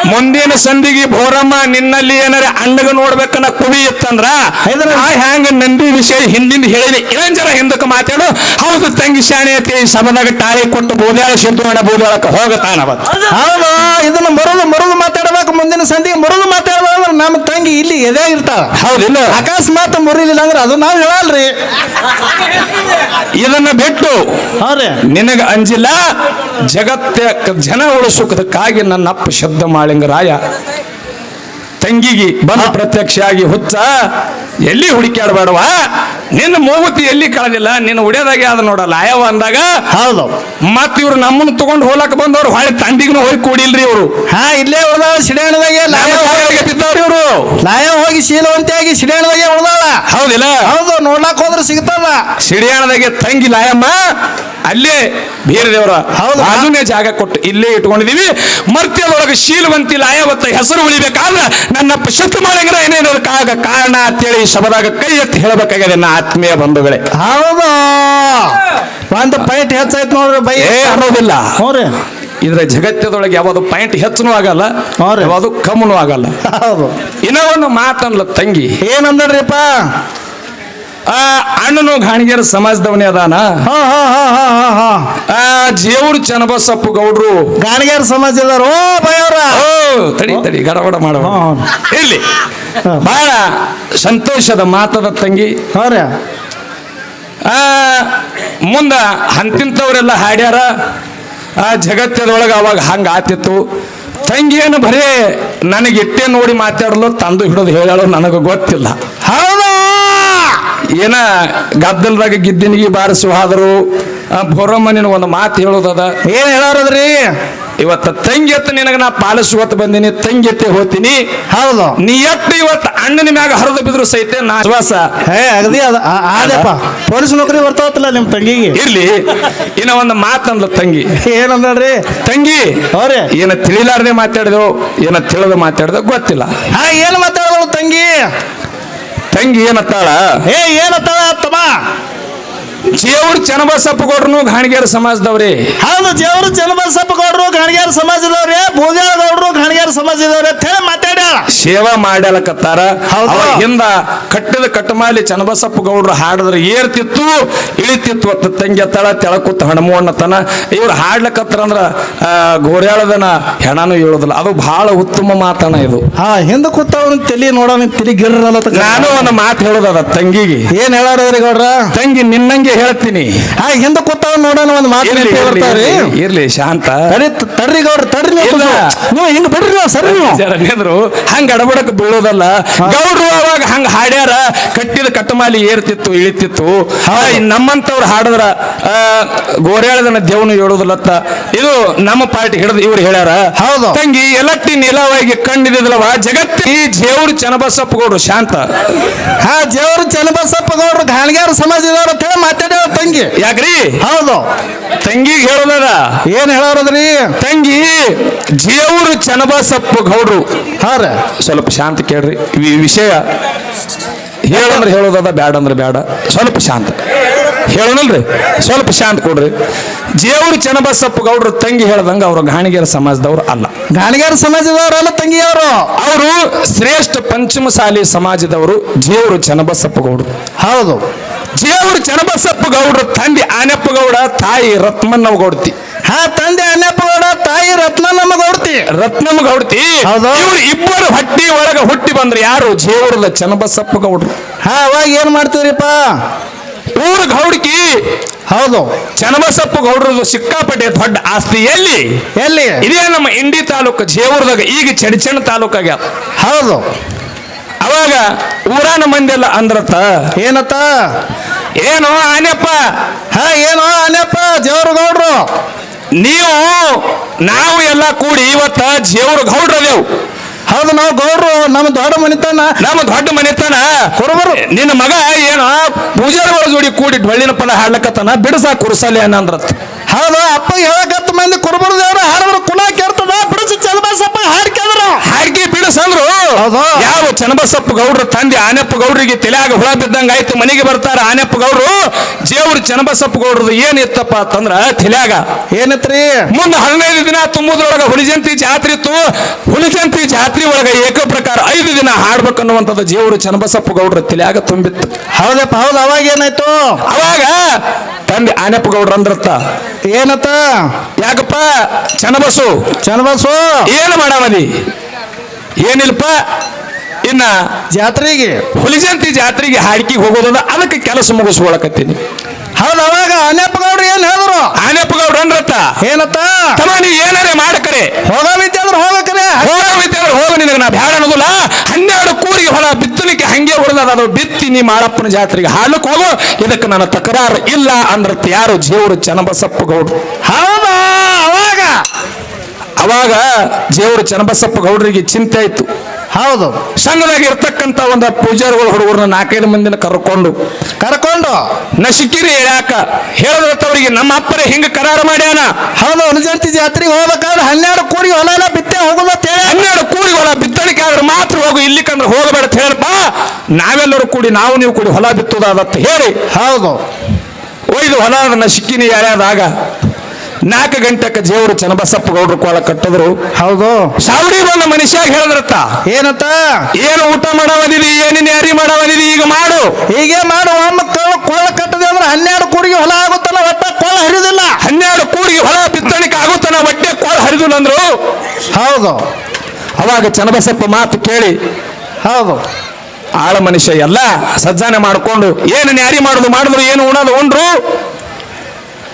ಮುಂದಿನ ಸಂದಿಗೆ ಭೋರಮ್ಮ ನಿನ್ನಲ್ಲಿ ಏನಾರ ಅಂಡಗ ನೋಡ್ಬೇಕನ್ನ ಕುವಿ ಇತ್ತಂದ್ರ ಆ ನಾ ಹ್ಯಾಂಗ ನಂದಿ ವಿಷಯ ಹಿಂದಿಂದ ಹೇಳಿದೆ ಇನ್ನೊಂದ್ ಹಿಂದಕ್ಕೆ ಮಾತಾಡು ಹೌದು ತಂಗಿ ಶಾಣೆ ಐತಿ ಸಭದಾಗ ಟಾಳಿ ಕೊಟ್ಟು ಬೋದ್ಯಾಳ ಮಾಡ ಬೋದ್ಯಾಳಕ್ಕೆ ಹೋಗತಾನ ಅವತ್ತು. ಹೌದು. ಇದನ್ನ ಮರುದು ಮರುದು ಮಾತಾಡಬೇಕು. ಮುಂದಿನ ಸಂಧಿಗೆ ಮರುದು ಮಾತಾಡಬೇಕಂದ್ರೆ ನಮ್ಮ ತಂಗಿ ಇಲ್ಲಿ ಎದೆ ಇರ್ತಾಳ. ಹೌದಿಲ್ಲ. ಅಕಸ್ಮಾತ್ ಮುರಿಲಿಲ್ಲ ಅಂದ್ರೆ ಅದು ನಾವು ಹೇಳಲ್ರಿ. ಇದನ್ನ ಬಿಟ್ಟು ಹೌದ್ರಿ. ನಿನಗ ಅಂಜಿಲ್ಲ. ಜಗತ್ತ ಜನ ಉಳಿಸುವುದಕ್ಕಾಗಿ ನನ್ನ ಅಪ್ಪ ಶಬ್ದ ಮಾಳಿಂಗರಾಯ ತಂಗಿಗೆ ಬಂದು ಪ್ರತ್ಯಕ್ಷ ಆಗಿ ಹುಚ್ಚ ಎಲ್ಲಿ ಹುಡುಕ್ಯಾಡಬೇಡವ? ನಿನ್ನ ಮೂಗುತಿ ಎಲ್ಲಿ ಕಳೆದಿಲ್ಲ? ನಿನ್ನ ಉಡಿಯೋದಾಗೆ ಅದ ನೋಡಲ್ಲ ಆಯವ ಅಂದಾಗ ಹೌದು. ಮತ್ ಇವ್ರು ನಮ್ಮನ್ನ ತಗೊಂಡು ಹೋಲಕ್ ಬಂದವ್ರು ಹೊಳೆ ತಂಡಿಗೂ ಹೋಗಿ ಕೂಡಿಲ್ರಿ ಇವರು. ಹಾ ಇಲ್ಲೇ ಉಳ್ದಾಳ ಸಿಡೇಣದಾಗೆ ಬಿದ್ದವ್ರು ಇವರು. ಲಾಯ ಹೋಗಿ ಶೀಲವಂತಿಯಾಗಿ ಸಿಡೇಣದಾಗೆ ಉಳ್ದಾಳ. ಹೌದಿಲ್ಲ? ಹೌದು ನೋಡ್ಲಾಕ್ ಹೋದ್ರೆ ಸಿಗ್ತದ. ಸಿಡಿಯಾಣದಾಗೆ ತಂಗಿ ಲಾಯಮ್ಮ ಅಲ್ಲೇ ಬೀರದೇವರ ಹೌದು. ಬಾಜುನೇ ಜಾಗ ಕೊಟ್ಟು ಇಲ್ಲೇ ಇಟ್ಕೊಂಡಿದೀವಿ. ಮರ್ತ್ಯದೊಳಗೆ ಶೀಲವಂತಿ ಲಾಯವತ್ತ ಹೆಸರು ಉಳಿಬೇಕಾದ್ರೆ ನನ್ನ ಶತ್ರು ಮಾಡಿಂಗ್ರ ಏನೇನೋ ಕಾಗ ಕಾರಣ ಅಂತೇಳಿ ಈ ಶಬದಾಗ ಕೈ ಎತ್ತಿ ಹೇಳಬೇಕಾಗಿದೆ ನನ್ನ ಆತ್ಮೀಯ ಬಂಧುಗಳೇ. ಹೌದು. ಒಂದು ಪೈಟ್ ಹೆಚ್ಚಾಯ್ತು ನೋಡ್ರಿ ಬೈ. ಅನ್ನೋದಿಲ್ಲ ಹ್ಞೂ ಇದ್ರ ಜಗತ್ತದೊಳಗೆ ಯಾವುದು ಪಾಯಿಂಟ್ ಹೆಚ್ಚನೂ ಆಗಲ್ಲ. ಯಾವುದು ಕಮ್ಮನೂ ಆಗಲ್ಲ. ಹೌದು. ಇನ್ನೂ ಒಂದು ಮಾತನ್ಲ ತಂಗಿ. ಏನಂದ್ರಿಪ್ಪ ಆ ಅಣ್ಣನು ಗಾಣಿಗೆರ ಸಮಾಜದವನೇ ಅದಾನ? ಆ ಜೇವ್ರು ಚನ್ನಬಸಪ್ಪ ಗೌಡ್ರು. ಗಾಣಿಗ್ಯಾರ ಸಮಾಜದವರು ಓ ಭಯವ್ರ ಓ ತಡಿ ತಡಿ ಗಡಬಡ ಮಾಡ ಹಾ, ಇರ್ಲಿ. ಹಾ. ಬಹಳ ಸಂತೋಷದ ಮಾತದ ತಂಗಿ. ಹಾ ರೀ. ಆ ಮುಂದ ಹಂತಿಂತವರೆಲ್ಲ ಹಾಡ್ಯಾರ. ಆ ಜಗತ್ತದೊಳಗೆ ಅವಾಗ ಹಂಗ ಆತಿತ್ತು. ತಂಗಿಯನ್ನು ಬರೇ ನನಗೆ ಇಟ್ಟೆ ನೋಡಿ ಮಾತಾಡಲು ತಂದು ಹಿಡಿದು ಹೇಳಲು ನನಗೆ ಗೊತ್ತಿಲ್ಲ. ಹೌದಾ? ಏನ ಗದ್ದಲದಾಗ ಗಿದ್ದಿನಿಗೆ ಬಾರಿಸಿ ಹೋದರು ಭೋರಮ್ಮನಿನ ಒಂದು ಮಾತು ಹೇಳೋದದ? ಏನ್ ಹೇಳೋರದ್ರಿ? ಇವತ್ತ ತಂಗಿ ಎತ್ತ ನಿನಗ ನಾ ಪಾಲಿಸುವತ್ತು ಬಂದಿನಿ ತಂಗಿ ಎತ್ತೆ ಹೋತಿನಿ ಹೌದು. ನೀ ಎತ್ತ ಇವತ್ತು ಅಣ್ಣನ ಮ್ಯಾಗ ಹರಿದು ಬಿದ್ರು ಸಹಿತ ನಾ ವಿಶ್ವಾಸ. ಹೇ ಅಗದಿ ಅದ ಆ- ಆದಪ್ಪ. ಪೊಲೀಸ್ ನೌಕರಿ ಬರ್ತಾವತ್ತಲ್ಲ ನಿಮ್ ತಂಗಿಗೆ? ಇರ್ಲಿ. ಇನ್ನ ಒಂದು ಮಾತಂದ್ಲ ತಂಗಿ. ಏನಂದ್ರಿ ತಂಗಿ ಅವ್ರೆ. ಏನ ತಿಳಿಲಾರ್ದೆ ಮಾತಾಡಿದ್ರು ಏನ ತಿಳಿದು ಮಾತಾಡಿದ್ರು ಗೊತ್ತಿಲ್ಲ. ಹಾ ಏನ್ ಮಾತಾಡಿದ್ರು ತಂಗಿ? ತಂಗಿ ಏನತ್ತಾಳ? ಏ ಏನತ್ತಾಳ ತಮ್ಮ? ಜೇವ್ರ ಚನ್ನಬಸಪ್ಪ ಗೌಡ್ರು ಘಾಣಿಗೇರ ಸಮಾಜದವ್ರಿ. ಹೌದು ಜೇವರು ಚನ್ನಬಸಪ್ಪ ಗೌಡ್ರು ಗಾಣಿಗ್ಯಾರ ಸಮಾಜದವ್ರೆ ಭೂದೇವ ಗೌಡ್ರು ಗಾಣಿಗ್ಯಾರ ಸಮಾಜದವ್ರೆ ಅಂತ ಹೇಳಿ ಮಾತಾಡ್ಯಾಳ. ಸೇವಾ ಮಾಡ್ಯಾಲಕತ್ತಾರ. ಹೌದು. ಕಟ್ಟದ ಕಟ್ಟಮಾಲಿ ಚನ್ನಬಸಪ್ಪ ಗೌಡ್ರು ಹಾಡಿದ್ರೆ ಏರ್ತಿತ್ತು ಇಳಿತಿತ್ತು ಅತ್ತ ತಂಗಿ ತಳ ತೆಳಕುತ್ತ ಹಣಮಣ್ಣತನ ಇವ್ರು ಹಾಡ್ಲಕತ್ತಾರ ಅಂದ್ರ ಗೋರ್ಯಾಳದನ ಹೆಣನು ಹೇಳುದಿಲ್ಲ. ಅದು ಬಹಳ ಉತ್ತಮ ಮಾತನ ಇದು. ಹಾ ಹಿಂದ ಕೂತವ್ನ ತಲಿ ನೋಡೋಣ ತಲಿ ಗಿರ್ರಲ್ಲ ನಾನು ಒಂದು ಮಾತು ಹೇಳೋದದ ತಂಗಿಗೆ. ಏನ್ ಹೇಳಾರ ಗೌಡ್ರ? ತಂಗಿ ನಿನ್ನಂಗೆ ಹೇಳ್ತೀನಿ. ಹಾ ಹಿಂದ ಕೂತವ್ ನೋಡೋಣ ಒಂದ್ ಮಾತು ಇರ್ಲಿ, ಇರ್ಲಿ, ಬರ್ತಾವ್ರಿ ಇರ್ಲಿ, ಇರ್ಲಿ ಶಾಂತ. ತಡಿ ತಡ್ರಿ ಗೌಡ್ರ ತಡ್ರಿ ನೀವು ಇಲ್ಲ. ನೀವು ಹಿಂಗ್ ಬಿಡ್ರಿ ನೀವು ಸರಿ ನೀವು. ನಿಂದ್ರು ಹಂಗ ಅಡಬಡಕ್ ಬೀಳೋದಲ್ಲ. ಗೌಡ್ರು ಅವಾಗ ಹಂಗ ಹಾಡ್ಯಾರ ಕಟ್ಟಿದ ಕಟ್ಟಮಾಲಿ ಏರ್ತಿತ್ತು ಇಳಿತಿತ್ತು. ಆ, ನಮ್ಮಂತವ್ರು ಹಾಡಿದ್ರ ಆ, ಗೋರ್ಯಾಳದನ ದೇವನು ಹೇಳೋದಿಲ್ಲತ್ತ ಇದು ನಮ್ಮ ಪಾರ್ಟಿ ಹಿಡಿದು ಇವ್ರು ಹೇಳ್ಯಾರ. ಹೌದು. ತಂಗಿ ಎಲಟ್ಟಿ ನಿಲವಾಗಿ ಕಣ್ಣಿದಿದ್ಲವ ಜಗತ್ತಿ ಜೇವ್ರು ಚನಬಸಪ್ಪ ಗೌಡ್ರು ಶಾಂತ. ಹಾ ದೇವ್ರ ಚನಬಸಪ್ಪ ಗೌಡ್ರು ಗಾಣಿಗ್ಯಾರ ಸಮಾಜದವ್ರ ಅಂತ ಹೇಳಿ ಮಾತಾಡ್ಯಾವ ತಂಗಿ. ಯಾಕ್ರಿ? ಹೌದು. ತಂಗಿಗೆ ಹೇಳೋದದ ಏನ್ ಹೇಳೋರದ್ರಿ? ತಂಗಿ ಜೇವರು ಚನ್ನಬಸಪ್ಪ ಗೌಡ್ರು. ಹಾ ರೀ. ಸ್ವಲ್ಪ ಶಾಂತ ಕೇಳ್ರಿ. ಈ ವಿಷಯ ಹೇಳಂದ್ರೆ ಹೇಳೋದದ ಬ್ಯಾಡ ಅಂದ್ರೆ ಬ್ಯಾಡ. ಸ್ವಲ್ಪ ಶಾಂತ. ಹೇಳೋಣಲ್ರಿ ಸ್ವಲ್ಪ ಶಾಂತ ಕೊಡ್ರಿ. ಜೇವರು ಚನ್ನಬಸಪ್ಪ ಗೌಡ್ರು ತಂಗಿ ಹೇಳ್ದಂಗ ಅವರು ಗಾಣಿಗೇರ ಸಮಾಜದವ್ರು ಅಲ್ಲ. ಗಾಣಿಗೇರ ಸಮಾಜದವ್ರಲ್ಲ ತಂಗಿಯವರು ಅವರು. ಶ್ರೇಷ್ಠ ಪಂಚಮಸಾಲಿ ಸಮಾಜದವರು ಜೇವ್ರು ಚನ್ನಬಸಪ್ಪ ಗೌಡ್ರು. ಹೌದು. ಜೇವ್ರು ಚನ್ನಬಸಪ್ಪ ಗೌಡ್ರು ತಂದೆ ಆನೆಪ್ಪ ಗೌಡ ತಾಯಿ ರತ್ಮನ್ನವ ಗೌಡ್ತಿ ಹಾ ತಂದೆ ಆನೆಪ್ಪ ಗೌಡ ತಾಯಿ ರತ್ನಮ್ಮ ಗೌಡ್ತಿ ರತ್ನಮ್ಮ ಗೌಡ್ತಿ ಹೌದು. ಇವ್ರು ಇಬ್ಬರು ಹಟ್ಟಿ ಒಳಗ ಹುಟ್ಟಿ ಬಂದ್ರೆ ಯಾರು? ಜೇವ್ರದ ಚನ್ನಬಸಪ್ಪ ಗೌಡ್ರು. ಹಾ ಅವಾಗ ಏನ್ ಮಾಡ್ತೀವ್ರಿಪ್ಪ ಪೂರ್ ಗೌಡ್ಕಿ. ಹೌದು. ಚನ್ನಬಸಪ್ಪ ಗೌಡ್ರದು ಸಿಕ್ಕಾಪಟ್ಟೆ ದೊಡ್ಡ ಆಸ್ತಿ. ಎಲ್ಲಿ? ಎಲ್ಲಿ? ಇದೇ ನಮ್ಮ ಇಂಡಿ ತಾಲೂಕು ಜೇವರದಾಗ ಈಗ ಚಡಚಣ ತಾಲೂಕಾಗ್ಯಾವ. ಹೌದು. ಅವಾಗ ಊರಾನ ಮಂದಿ ಎಲ್ಲ ಅಂದ್ರತ್ತ ಏನತ್ತ? ಏನು ಆನೆಪ್ಪ? ಹ ಏನೋ ಆನೆಪ್ಪ? ಜೇವ್ರ ಗೌಡ್ರು. ನೀವು ನಾವು ಎಲ್ಲ ಕೂಡಿ ಇವತ್ತ ಜೇವ್ರ ಗೌಡ್ರದೇವ್ ಹೌದು ನಾವು ಗೌಡ್ರು ನಮ್ಮ ದೊಡ್ಡ ಮನೆತನ. ನಮ್ಮ ದೊಡ್ಡ ಮನೆತನ? ಕೊರಬರು. ನಿನ್ನ ಮಗ ಏನೋ ಪೂಜಾರಿಗಳ ಜೋಡಿ ಕೂಡಿ ಡೊಳ್ಳಿನ ಪದ ಹಾಡ್ಲಕತ್ತಾನ? ಬಿಡಸಾ ಕುರ್ಸಲಿ ಅನ್ನಂದ್ರತ್ ಹೌದು ಅಪ್ಪ ಹೇಳಕತ್ತ ಮಂದಿ ಕುರುಬರು ದೇವ್ರ ಹಾಡಿದ್ರು ಕುಲ ಕೇರ್ತದ ಬಿಡಿಸಿ ಚನ್ನಬಸಪ್ಪ ಹಾಡ್ಕೆದ್ರು ಹಾಡ್ಗಿ ಬಿಡಿಸಂದ್ರು. ಯಾವ ಚನ್ನಬಸಪ್ಪ ಗೌಡ್ರ ತಂದೆ ಆನೆಪ್ಪ ಗೌಡ್ರಿಗೆ ತಲೆಯಾಗ ಹುಳ ಬಿದ್ದಂಗ ಆಯ್ತು ಮನೆಗೆ ಬರ್ತಾರ ಆನೆಪ್ಪ ಗೌಡ್ರು. ಜೇವ್ರು ಚನ್ನಬಸಪ್ಪ ಗೌಡ್ರದು ಏನಿತ್ತಪ್ಪ ಅಂತಂದ್ರ ತಲೆಯಾಗ. ಏನತ್ರಿ? ಮುಂದೆ ಹದಿನೈದು ದಿನ ತುಂಬುದ್ರೊಳಗ ಹುಲಿಜಂತಿ ಜಾತ್ರೆ ಇತ್ತು. ಹುಲಿಜಂತಿ ಜಾತ್ರೆ ಒಳಗ ಏಕ ಪ್ರಕಾರ ಐದು ದಿನ ಹಾಡ್ಬೇಕನ್ನುವಂಥದ್ದು ಜೇವ್ರು ಚನ್ನಬಸಪ್ಪ ಗೌಡ್ರ ತಲೆಯಾಗ ತುಂಬಿತ್ತು. ಹೌದಪ್ಪ ಹೌದು ಅವಾಗ ಏನಾಯ್ತು? ಅವಾಗ ತಂದೆ ಆನೆಪ್ಪ ಗೌಡ್ರ ಅಂದ್ರತ್ತ. ಏನತ್ತ? ಯಾಕಪ್ಪ? ಚನಬಸು ಚನಬಸು ಏನು ಮಾಡಾಮದಿ? ಏನಿಲ್ಪ ಇನ್ನ ಜಾತ್ರೆಗೆ. ಹುಲಿಜಂತಿ ಜಾತ್ರೆಗೆ ಹಾಡಿಕೆಗೆ ಹೋಗೋದಂದ್ರೆ ಅದಕ್ಕೆ ಕೆಲಸ ಮುಗಿಸ್ಕೊಳಕತ್ತೀನಿ. ಹೌದು ಅವಾಗ ಅಣ್ಣಪ್ಪ ಗೌಡ್ರು ಏನ್ ಹೇಳಿದ್ರು? ಆನೆಪ್ಪ ಅನ್ರತ್ತ ಏನತ್ತ? ತಮ್ಮ ನೀ ಏನಾರೇ ಮಾಡಕರೆ. ಹೋಗವಿದ್ದಂದ್ರೆ ಹೋಗಕ್ರೆ ಹೋಗವಿದ್ದರೆ ಹೋಗ ನಿನಗೆ ನಾ ಬ್ಯಾಡ ಅನ್ನೋದಿಲ್ಲ. ಹನ್ನೆರಡು ಕೂರಿಗೆ ಹೊಲ ಬಿತ್ತಲಿಕ್ಕೆ ಹಂಗೆ ಹೊಡೆದ ಅದು ಬಿತ್ತಿ ನೀ ಮಾರಪ್ಪನ ಜಾತ್ರೆಗೆ ಹಾಲಕ್ಕೆ ಹೋಗು. ಇದಕ್ಕೆ ನನ್ನ ತಕರಾರು ಇಲ್ಲ ಅಂದ್ರತ್ತ ಯಾರು ಜೇವರು ಚನ್ನಬಸಪ್ಪ ಗೌಡ್ರು ಹೌದಾ? ಅವಾಗ? ಅವಾಗ ಜೇವರು ಚನ್ನಬಸಪ್ಪ ಗೌಡ್ರಿಗೆ ಚಿಂತೆ ಆಯ್ತು. ಹೌದು. ಸಂಘದಾಗ ಇರ್ತಕ್ಕಂಥ ಒಂದು ಪೂಜಾರಿಗಳು ಹುಡುಗರನ್ನ ನಾಲ್ಕೈದು ಮಂದಿನ ಕರ್ಕೊಂಡು ಕರ್ಕೊಂಡು. ನಶಿಕಿರಿ ಹೇಳಾಕ ಹೇಳಿದ್ರತ್ತವರಿಗೆ ನಮ್ಮ ಅಪ್ಪರೇ ಹಿಂಗ ಕರಾರ ಮಾಡ್ಯಾನ. ಹೌದು ಅನುಜಂತಿ ಜಾತ್ರೆಗೆ ಹೋಗ್ಬೇಕಾದ್ರೆ ಹನ್ನೆರಡು ಕೂಡಿ ಹೊಲ ಎಲ್ಲ ಬಿತ್ತೆ ಹೋಗುದ ಅಂತ ಹೇಳಿ. ಹನ್ನೆರಡು ಕೂಡಿ ಹೊಲ ಬಿತ್ತಣಿಕೆ ಆದ್ರೆ ಮಾತ್ರ ಹೋಗು ಇಲ್ಲಿ ಕಂದ್ರೆ ಹೋಗಬೇಡ ಹೇಳಪ್ಪ ನಾವೆಲ್ಲರೂ ಕೂಡಿ ನಾವು ನೀವು ಕೂಡಿ ಹೊಲ ಬಿತ್ತುದಾದತ್ತ ಹೇಳಿ. ಹೌದು. ಒಯ್ದು ಹೊಲ ನಶಿಕಿನಿ ಯಾರ್ಯಾದಾಗ ನಾಲ್ಕು ಗಂಟೆಕ ದೇವರು ಚನ್ನಬಸಪ್ಪ ಗೌಡ್ರ ಕೋಳ ಕಟ್ಟಿದ್ರು. ಹೌದು. ಸಾವಡಿ ಬಂದ ಮನುಷ್ಯ ಹೇಳಿದ್ರತ್ತ? ಏನತ್ತ? ಏನು ಊಟ ಮಾಡವದಿದಿ ಏನಿನ ಯಾರಿ ಮಾಡವದಿದಿ ಈಗ ಮಾಡು. ಹೀಗೆ ಮಾಡು ಒಮ್ಮ ಕೊಳ್ಳ ಕೊಳ್ಳ ಕಟ್ಟದೆ ಅಂದ್ರೆ ಹನ್ನೆರಡು ಕೂಡಿಗೆ ಹೊಲ ಆಗುತ್ತಲ್ಲ ಒಟ್ಟ ಕೋಳ ಹರಿದಿಲ್ಲ. ಹನ್ನೆರಡು ಕೂಡಿಗೆ ಹೊಲ ಬಿತ್ತಣಿಕೆ ಆಗುತ್ತಾನ ಒಟ್ಟೆ ಕೋಳ ಹರಿದಿಲ್ಲ ಅಂದ್ರು. ಹೌದು. ಅವಾಗ ಚನ್ನಬಸಪ್ಪ ಮಾತು ಕೇಳಿ ಹೌದು. ಆಳ ಮನುಷ್ಯ ಎಲ್ಲ ಸಜ್ಜಾನೆ ಮಾಡಿಕೊಂಡು ಏನು ನ್ಯಾರಿ ಮಾಡುದು ಮಾಡಿದ್ರು ಏನು ಉಣದು ಉಂಡ್ರು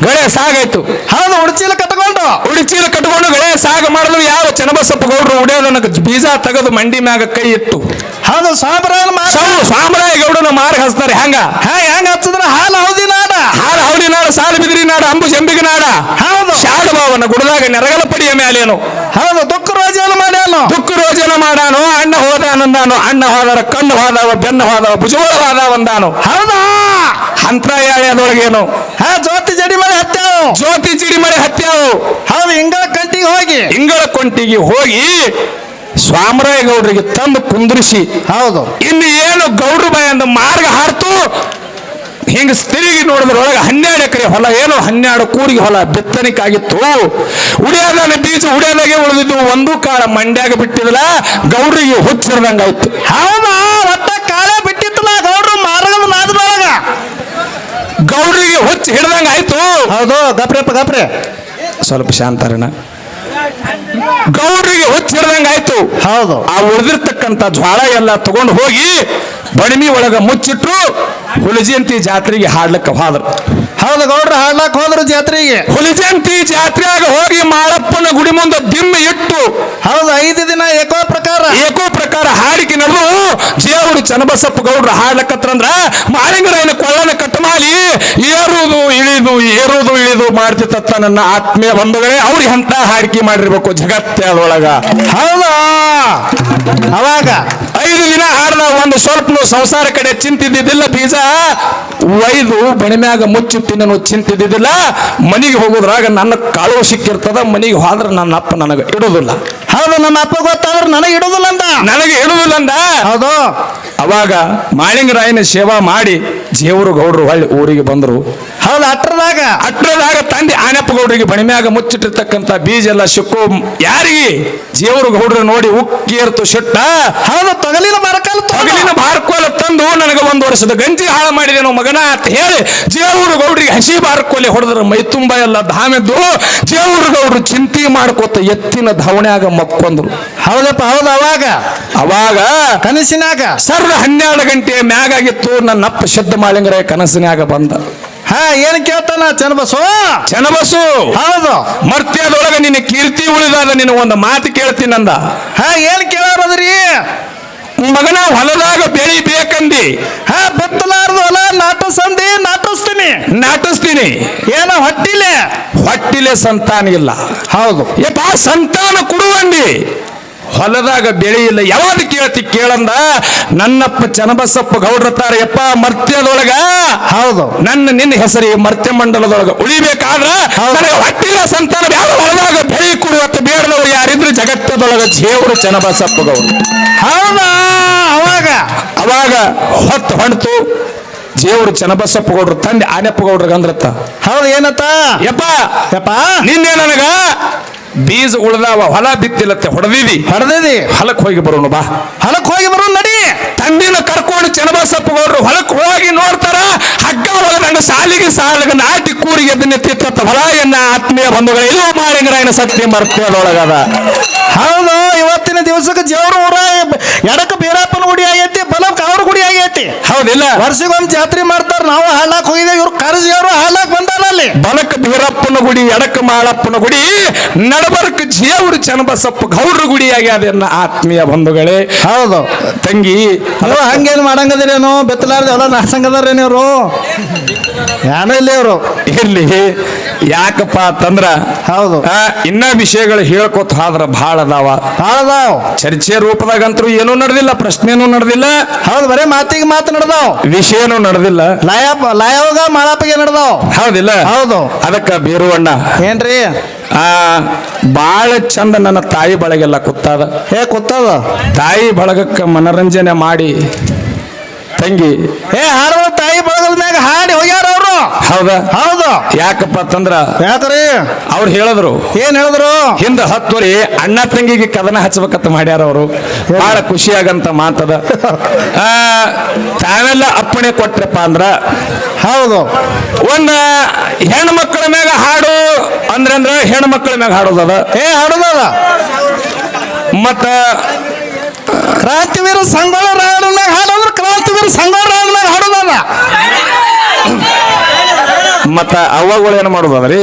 ಗಳೆ ಸಾಗಾಯ್ತು. ಹೌದು ಉಡುಚೀಲ ಕಟ್ಕೊಂಡು. ಉಡುಚೀಲ ಕಟ್ಕೊಂಡು ಗಳೆ ಸಾಗ ಮಾಡಿದ್ರು ಯಾವ ಚನ್ನಬಸಪ್ಪ ಗೌಡ್ರು ನನಗೆ ಬೀಜ ತೆಗೆದು ಮಂಡಿ ಮ್ಯಾಗ ಕೈ ಇಟ್ಟು. ಹೌದು ಸಾಂಬ್ರಾಯನ ಸಾಮ್ರಾಯ ಗೌಡನ ಮಾರ್ಗ ಹಚ್ತಾರೆ ಹೆಂಗ? ಹಾ ಹೆಂಗ ಹಚ್ಚದ್ರ? ಹಾಲು ಹೌದಿ ನಾಡ. ಹಾಲು ಹೌದಿ ನಾಡ ಸಾಲು ಬಿದಿರಿ ನಾಡ ಅಂಬು ಜಂಬಿಗ ನಾಡ. ಹೌದು. ಶಾಡು ಭಾವನ ಗುಡದಾಗ ನೆರಗಲ ಪಡಿಯ ಮೇಲೇನು ಹೌದು ದುಃಖ ರೋಜನ ಮಾಡ್ಯಾನು. ದುಃಖ ರೋಜನ ಮಾಡಾನು ಅಣ್ಣ ಹೋದ ಅಂದಾನು ಅಣ್ಣ ಹೋದರ ಕಣ್ಣು ಹೋದವ ಬೆನ್ನು ಹೋದವ ಭುಜಗೋಳ ಹೋದವ ಅಂದಾನು. ಹೌದಾ? ಅಂತರಾಯದೊಳಗೇನು ಹಾ ಜ್ಯೋತಿ ಜಡಿ ಮಳೆ ಹತ್ಯಾವು. ಜ್ಯೋತಿ ಜಿಡಿ ಮಳೆ ಹತ್ಯಾವು. ಹೌದು ಹಿಂಗಳ ಕಂಟಿಗೆ ಹೋಗಿ. ಇಂಗಳ ಕೊಂಟಿಗೆ ಹೋಗಿ ಸ್ವಾಮರಾಯ ಗೌಡರಿಗೆ ತಂದು ಕುಂದ್ರಿಸಿ ಹೌದು. ಇನ್ನು ಏನು ಗೌಡ್ರ ಬಾಯಿ ಅಂದ ಮಾರ್ಗ ಹಾರ್ತು ಹಿಂಗ ತಿರುಗಿ ನೋಡಿದ್ರೊಳಗೆ ಹನ್ನೆರಡು ಎಕರೆ ಹೊಲ ಏನು ಹನ್ನೆರಡು ಕೂರಿಗೆ ಹೊಲ ಬಿತ್ತನಿಕಾಗಿತ್ತು ಉಡಿಯಾದಾಗ ಬೀಜ ಉಡಿಯಾದಾಗೆ ಉಳಿದಿದ್ದು ಒಂದು ಕಾಲ ಮಂಡ್ಯಾಗ ಬಿಟ್ಟಿದ್ಲ ಹುಚ್ಚಿರದಂಗ ಹುಚ್ಚಿರ್ದಂಗಾಯ್ತು ಹೌದಾ? ಒಟ್ಟ ಕಾಲ ಬಿಟ್ಟಿತ್ತಲ್ಲ ಗೌಡ್ರು ಮಾರ್ಗದ ನಾದದೊಳಗ? ಗೌಡ್ರಿಗೆ ಹುಚ್ಚ ಹಿಡ್ದಂಗ ಆಯ್ತು. ಹೌದು ಗಪ್ರೆಪ್ಪ ಗಪ್ರೆ. ಸ್ವಲ್ಪ ಶಾಂತರಣ. ಗೌರಿಗೆ ಹುಚ್ಚ ಹಿಡ್ದಂಗ ಆಯ್ತು ಹೌದು. ಆ ಉಳಿದಿರ್ತಕ್ಕಂತ ಜ್ವಾಳ ಎಲ್ಲ ತಗೊಂಡು ಹೋಗಿ ಬಡಿಮಿ ಒಳಗ ಮುಚ್ಚಿಟ್ರು ಹುಲಿಜಯಂತಿ ಜಾತ್ರೆಗೆ ಹಾಡ್ಲಕ್ಕ ಹೋದ್ರು. ಹೌದು ಗೌಡ್ರು ಹಾಡ್ಲಾಕ್ ಹೋದ್ರು ಜಾತ್ರೆಗೆ. ಹುಲಿಜಂತಿ ಜಾತ್ರೆಯಾಗ ಹೋಗಿ ಮಾಳಪ್ಪನ ಗುಡಿ ಮುಂದೆ ದಿಮ್ಮ ಇಟ್ಟು ಹೌದು ಐದು ದಿನ ಏಕೋ ಪ್ರಕಾರ. ಏಕೋ ಪ್ರಕಾರ ಹಾಡಿಕೆ ನಡೆದು ಜೇವರು ಚನ್ನಬಸಪ್ಪ ಗೌಡ್ರು ಹಾಡ್ಲಕ್ಕತ್ರಂದ್ರ ಮಾಳಿಂಗರಾಯನ ಕೊಳ್ಳನ ಕಟ್ ಮಾಡಿ ಏರುವುದು ಇಳಿದು ಏರುವುದು ಇಳಿದು ಮಾಡ್ತಿತ್ತ ನನ್ನ ಆತ್ಮೀಯ ಬಂಧುಗಳೇ ಅವ್ರಿಗೆ ಅಂತ ಹಾಡಿಕೆ ಮಾಡಿರ್ಬೇಕು ಜಗತ್ತೊಳಗ ಹೌದಾ? ಅವಾಗ ಐದು ದಿನ ಹಾಡ್ದ ಒಂದು ಸ್ವಲ್ಪ ಸಂಸಾರ ಕಡೆ ಚಿಂತಿದ್ದಿದ್ದಿಲ್ಲ ಬೀಜ. ಒಯ್ದು ಬಣಿಮ್ಯಾಗ ಮುಚ್ಚಿ ತಿನ್ನೋ ಚಿಂತಿದ್ದಿದ್ದಿಲ್ಲ. ಮನೆಗೆ ಹೋಗೋದ್ರಾಗ ನನ್ನ ಕಾಳು ಸಿಕ್ಕಿರ್ತದ ಮನೆಗೆ ಹೋದ್ರೆ ನನ್ನ ಅಪ್ಪ ನನಗೆ ಇಡೋದಿಲ್ಲ. ಹೌದು ನಮ್ಮ ಅಪ್ಪ ಗೊತ್ತಾದ್ರೆ ನನಗೆ ಇಡುದಿಲ್ಲ ಅಂತ ನನಗೆ ಇಡುದಿಲ್ಲ ಅಂದ. ಹೌದು. ಅವಾಗ ಮಾಳಿಂಗರಾಯನ ಸೇವಾ ಮಾಡಿ ಜೇವರು ಗೌಡ್ರು ಹೊಳ್ಳಿ ಊರಿಗೆ ಬಂದರು. ಹೌದು ಅಟ್ರದಾಗ ಅಟ್ರದಾಗ ತಂದೆ ಆನೆಪ್ಪ ಗೌಡ್ರಿಗೆ ಬಣಿಮ್ಯಾಗ ಮುಚ್ಚಿಟ್ಟಿರ್ತಕ್ಕಂಥ ಬೀಜ ಎಲ್ಲ ಸಿಕ್ಕು ಯಾರಿಗೆ? ಜೇವರು ಗೌಡ್ರು ನೋಡಿ ಉಕ್ಕೇರ್ತು ಶೆಟ್ಟ. ಹೌದು ತೊಗಲಿನ ಬರಕಲ್ ತೊಗಲಿನ ಬಾರ್ಕೋಲ ತಂದು ನನಗೆ ಒಂದು ವರ್ಷದ ಗಂಜಿ ಹಾಳು ಮಾಡಿದೇನು ಮಗನ ಅಂತ ಹೇಳಿ ಜೇವರು ಗೌಡ್ರಿಗೆ ಹಸಿ ಬಾರ್ಕೋಲೆ ಹೊಡೆದ್ರ ಮೈ ತುಂಬ ಎಲ್ಲ ಧಾಮೆದ್ದು. ಜೇವರು ಗೌಡ್ರು ಚಿಂತೆ ಮಾಡ್ಕೋತ ಎತ್ತಿನ ಧಾವಣ್ಯಾಗ ಮಕ್ಕೊಂದ್ರು. ಹೌದಪ್ಪ ಹೌದು ಅವಾಗ. ಅವಾಗ ಕನಸಿನಾಗ. ಸರ್ ಹನ್ನೆರಡು ಗಂಟೆ ಮ್ಯಾಗಾಗಿತ್ತು ನನ್ನ ಅಪ್ಪ ಶಬ್ದ ಮಾಳಿಂಗರ ಕನಸಿನಾಗ ಬಂದ. ಹಾ ಏನ್ ಕೇಳ್ತಾನ? ಚನಬಸು ಚನಬಸು ಹೌದು. ಮರ್ತ್ಯದೊಳಗ ನಿನ್ನ ಕೀರ್ತಿ ಉಳಿದಾದ ನಿನ್ನ ಒಂದು ಮಾತು ಕೇಳ್ತೀನಂದ ಹಾ ಏನ್ ಕೇಳಾರದ್ರಿ? ಮಗನ ಹೊಲದಾಗ ಬೆಳಿ ಬೇಕಂದಿ. ಹಾ ಬೆತ್ತಲಾರ್ದು ಹೊಲ ನಾಟಸಂದಿ ನಾಟಸ್ತೀನಿ. ನಾಟಸ್ತೀನಿ. ಏನ ಹೊಟ್ಟಿಲೆ? ಹೊಟ್ಟಿಲೆ ಸಂತಾನ ಇಲ್ಲ. ಹೌದು. ಯಪ್ಪ ಸಂತಾನ ಕೊಡುವಂದಿ ಹೊಲದಾಗ ಬೆಳೆ ಇಲ್ಲ. ಯಾವಾಗ ಕೇಳ್ತಿ ಕೇಳಂದ? ನನ್ನಪ್ಪ ಚನ್ನಬಸಪ್ಪ ಗೌಡ್ರತಾರ ಯಪ್ಪ ಮರ್ತ್ಯದೊಳಗ ಹೌದು. ನನ್ನ ನಿನ್ನ ಹೆಸರಿ ಮರ್ತ್ಯ ಮಂಡಲದೊಳಗ ಉಳಿಬೇಕಾದ್ರ ಹಟ್ಟಿಲ್ಲ ಸಂತಾನ ಯಾವ ಹೊಲದಾಗ ಬೆಳಿ ಕುಡಿಯುವತ್ತ ಬೇಡದವ್ರು ಯಾರಿದ್ರು ಜಗತ್ತದೊಳಗ ಜೇವರು ಚನ್ನಬಸಪ್ಪ ಗೌಡ್ರು. ಹೌದಾ? ಅವಾಗ? ಅವಾಗ ಹೊತ್ತು ಹೊಣ್ತು ದೇವ್ರು ಚನ್ನಬಸಪ್ಪ ಗೌಡ್ರು ತಂದೆ ಆನೆಪ್ಪ ಗೌಡ್ರಿಗೆ ಅಂದ್ರತ್ತ ಹೌದು ಏನತ್ತ? ಯಪ್ಪ ಯಪ್ಪ? ನಿನ್ನೆ ನನಗ ಬೀಜ ಉಳ್ದಾವ ಹೊಲ ಬಿತ್ತಿಲತ್ತೆ ಹೊಡೆದಿದಿ? ಹೊಡೆದಿದಿ. ಹೊಲಕ್ಕೆ ಹೋಗಿ ಬರೋಣ ಬಾ. ಹೊಲಕ್ಕೆ ಹೋಗಿ ಬರೋನು ನಡಿ. ತಂದಿನ ಕರ್ಕೊಂಡು ಚನ್ನಬಸಪ್ಪ ಗೌಡ್ರು ಹೊಲಕ್ಕೆ ಹೋಗಿ ನೋಡ್ತಾರ ಹಗ್ಗ ಹೊಲದಂಡ ಸಾಲಿಗೆ ಸಾಲಿಗೆ ನಾಟಿ ಕೂರಿಗೆ ಎದ್ದು ತಿತ್ತ ಹೊಲ ಎನ್ನ ಆತ್ಮೀಯ ಬಂಧುಗಳ. ಇದು ಮಾಳಿಂಗರಾಯನ ಸತ್ಯ ಮರ್ತದೊಳಗದ ಹೌದು ಇವತ್ತಿನ ದಿವಸಕ್ಕೆ ಜೇವ್ರ ಊರ ಎಡಕ ಬೀರಪ್ಪನ ಗುಡಿ ಆಗೈತಿ ಬಲಕ್ ಅವ್ರ ಗುಡಿ ಆಗೈತಿ. ಹೌದಿಲ್ಲ. ವರ್ಷಗೊಂದು ಜಾತ್ರೆ ಮಾಡ್ತಾರ ನಾವು ಹಾಳಾಕ್ ಹೋಗಿದೆ ಇವ್ರು ಕರ್ಜಿ ಅವರು ಹಾಳಾಕ್ ಬಂದಾರ ಅಲ್ಲಿ ಬಲಕ್ ಬೀರಪ್ಪನ ಗುಡಿ ಎಡಕ ಮಾಳಪ್ಪನ ಗುಡಿ ನಡಬರ್ಕ ಜೇವರು ಚನ್ನಬಸಪ್ಪ ಗೌಡ್ರ ಗುಡಿ ಆಗ್ಯಾದ ಆತ್ಮೀಯ ಬಂಧುಗಳೇ. ಹೌದು. ತಂಗಿ ಅಲ್ಲ ಹಂಗೇನು ಮಾಡಂಗದಿರೇನು? ಬೆತ್ತಲಾರ್ದ ಎಲ್ಲ ನಾಸಂಗದಾರೇನು ಇವರು ಇಲ್ಲಿ ಅವರು. ಇರ್ಲಿ ಯಾಕಪ್ಪ ಅಂತಂದ್ರ ಹೌದು. ಆ, ಇನ್ನ ವಿಷಯಗಳು ಹೇಳ್ಕೊತ ಹಾದ್ರ ಬಹಳ ಅದಾವ. ಹೌದಾವ್ ಚರ್ಚೆ ರೂಪದಾಗಂತರೂ ಏನೂ ನಡೆದಿಲ್ಲ ಪ್ರಶ್ನೆನೂ ನಡೆದಿಲ್ಲ. ಹೌದು ಬರೇ ಮಾತಿಗೆ ಮಾತು ನಡೆದಾವ್. ವಿಷಯನೂ ನಡೆದಿಲ್ಲ. ಲಯಪ್ಪ ಲಯೋಗ ಮಾಳಪ್ಪಗೆ ನಡೆದಾವ್. ಹೌದಿಲ್ಲ? ಹೌದು. ಅದಕ್ಕ ಬೀರುವಣ್ಣ ಏನ್ರಿ? ಆ ಬಾಳ ಚಂದ ನನ್ನ ತಾಯಿ ಬಳಗೆಲ್ಲ ಕುತ್ತಾದ. ಹೇ ಕೂತದ ತಾಯಿ ಬಳಗಕ್ಕ ಮನರಂಜನೆ ಮಾಡಿ ತಂಗಿ. ಏ ಹಾಡುವ ತಾಯಿ ಬಳಗದ ಮ್ಯಾಗ ಹಾಡಿ ಹೋಗ್ಯಾರ ಅವರು. ಹೌದ? ಹೌದು. ಯಾಕಪ್ಪ ತಂದ್ರ ಯಾಕ್ರಿ? ಅವ್ರು ಹೇಳಿದ್ರು. ಏನ್ ಹೇಳಿದ್ರು? ಹಿಂದ ಹತ್ತುವರಿ ಅಣ್ಣ ತಂಗಿಗೆ ಕದನ ಹಚ್ಬೇಕಂತ ಮಾಡ್ಯಾರ ಅವರು. ಬಹಳ ಖುಷಿಯಾಗಂತ ಮಾತದ. ತಾವೆಲ್ಲ ಅಪ್ಪಣೆ ಕೊಟ್ರಪ್ಪ ಅಂದ್ರ ಹೌದು. ಒಂದ ಹೆಣ್ಣು ಮಕ್ಕಳ ಮ್ಯಾಗ ಹಾಡು ಅಂದ್ರೆ ಅಂದ್ರ ಹೆಣ್ಣು ಮಕ್ಕಳ ಮ್ಯಾಗ ಹಾಡೋದದ. ಏ ಹಾಡುದದ. ಮತ್ತ ಕ್ರಾಂತಿವೀರ ಸಂಗೊಳ್ಳ ರಾಯಣ್ಣ ಮ್ಯಾಗ ಹಾಡೋದ್ರ ಕ್ರಾಂತಿವೀರ ಸಂಗೊಳ್ಳ ರಾಯಣ್ಣ ಮ್ಯಾಗ ಹಾಡೋದಲ್ಲ. ಮತ್ತ ಅವಾಗಳು ಏನು ಮಾಡೋದದ್ರಿ?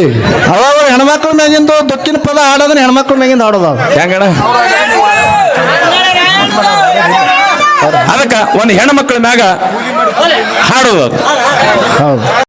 ಅವಾಗ ಹೆಣ್ಮಕ್ಳ ಮ್ಯಾಗಿಂದು ದುಃಖಿನ ಪದ ಹಾಡೋದನ್ನ ಹೆಣ್ಮಕ್ಳ ಮ್ಯಾಗಿಂದ ಹಾಡೋದವ. ಹೆಂಗಣ ಅದಕ್ಕ ಒಂದು ಹೆಣ್ಮಕ್ಳ ಮ್ಯಾಗ ಹಾಡೋದು ಹೌದು.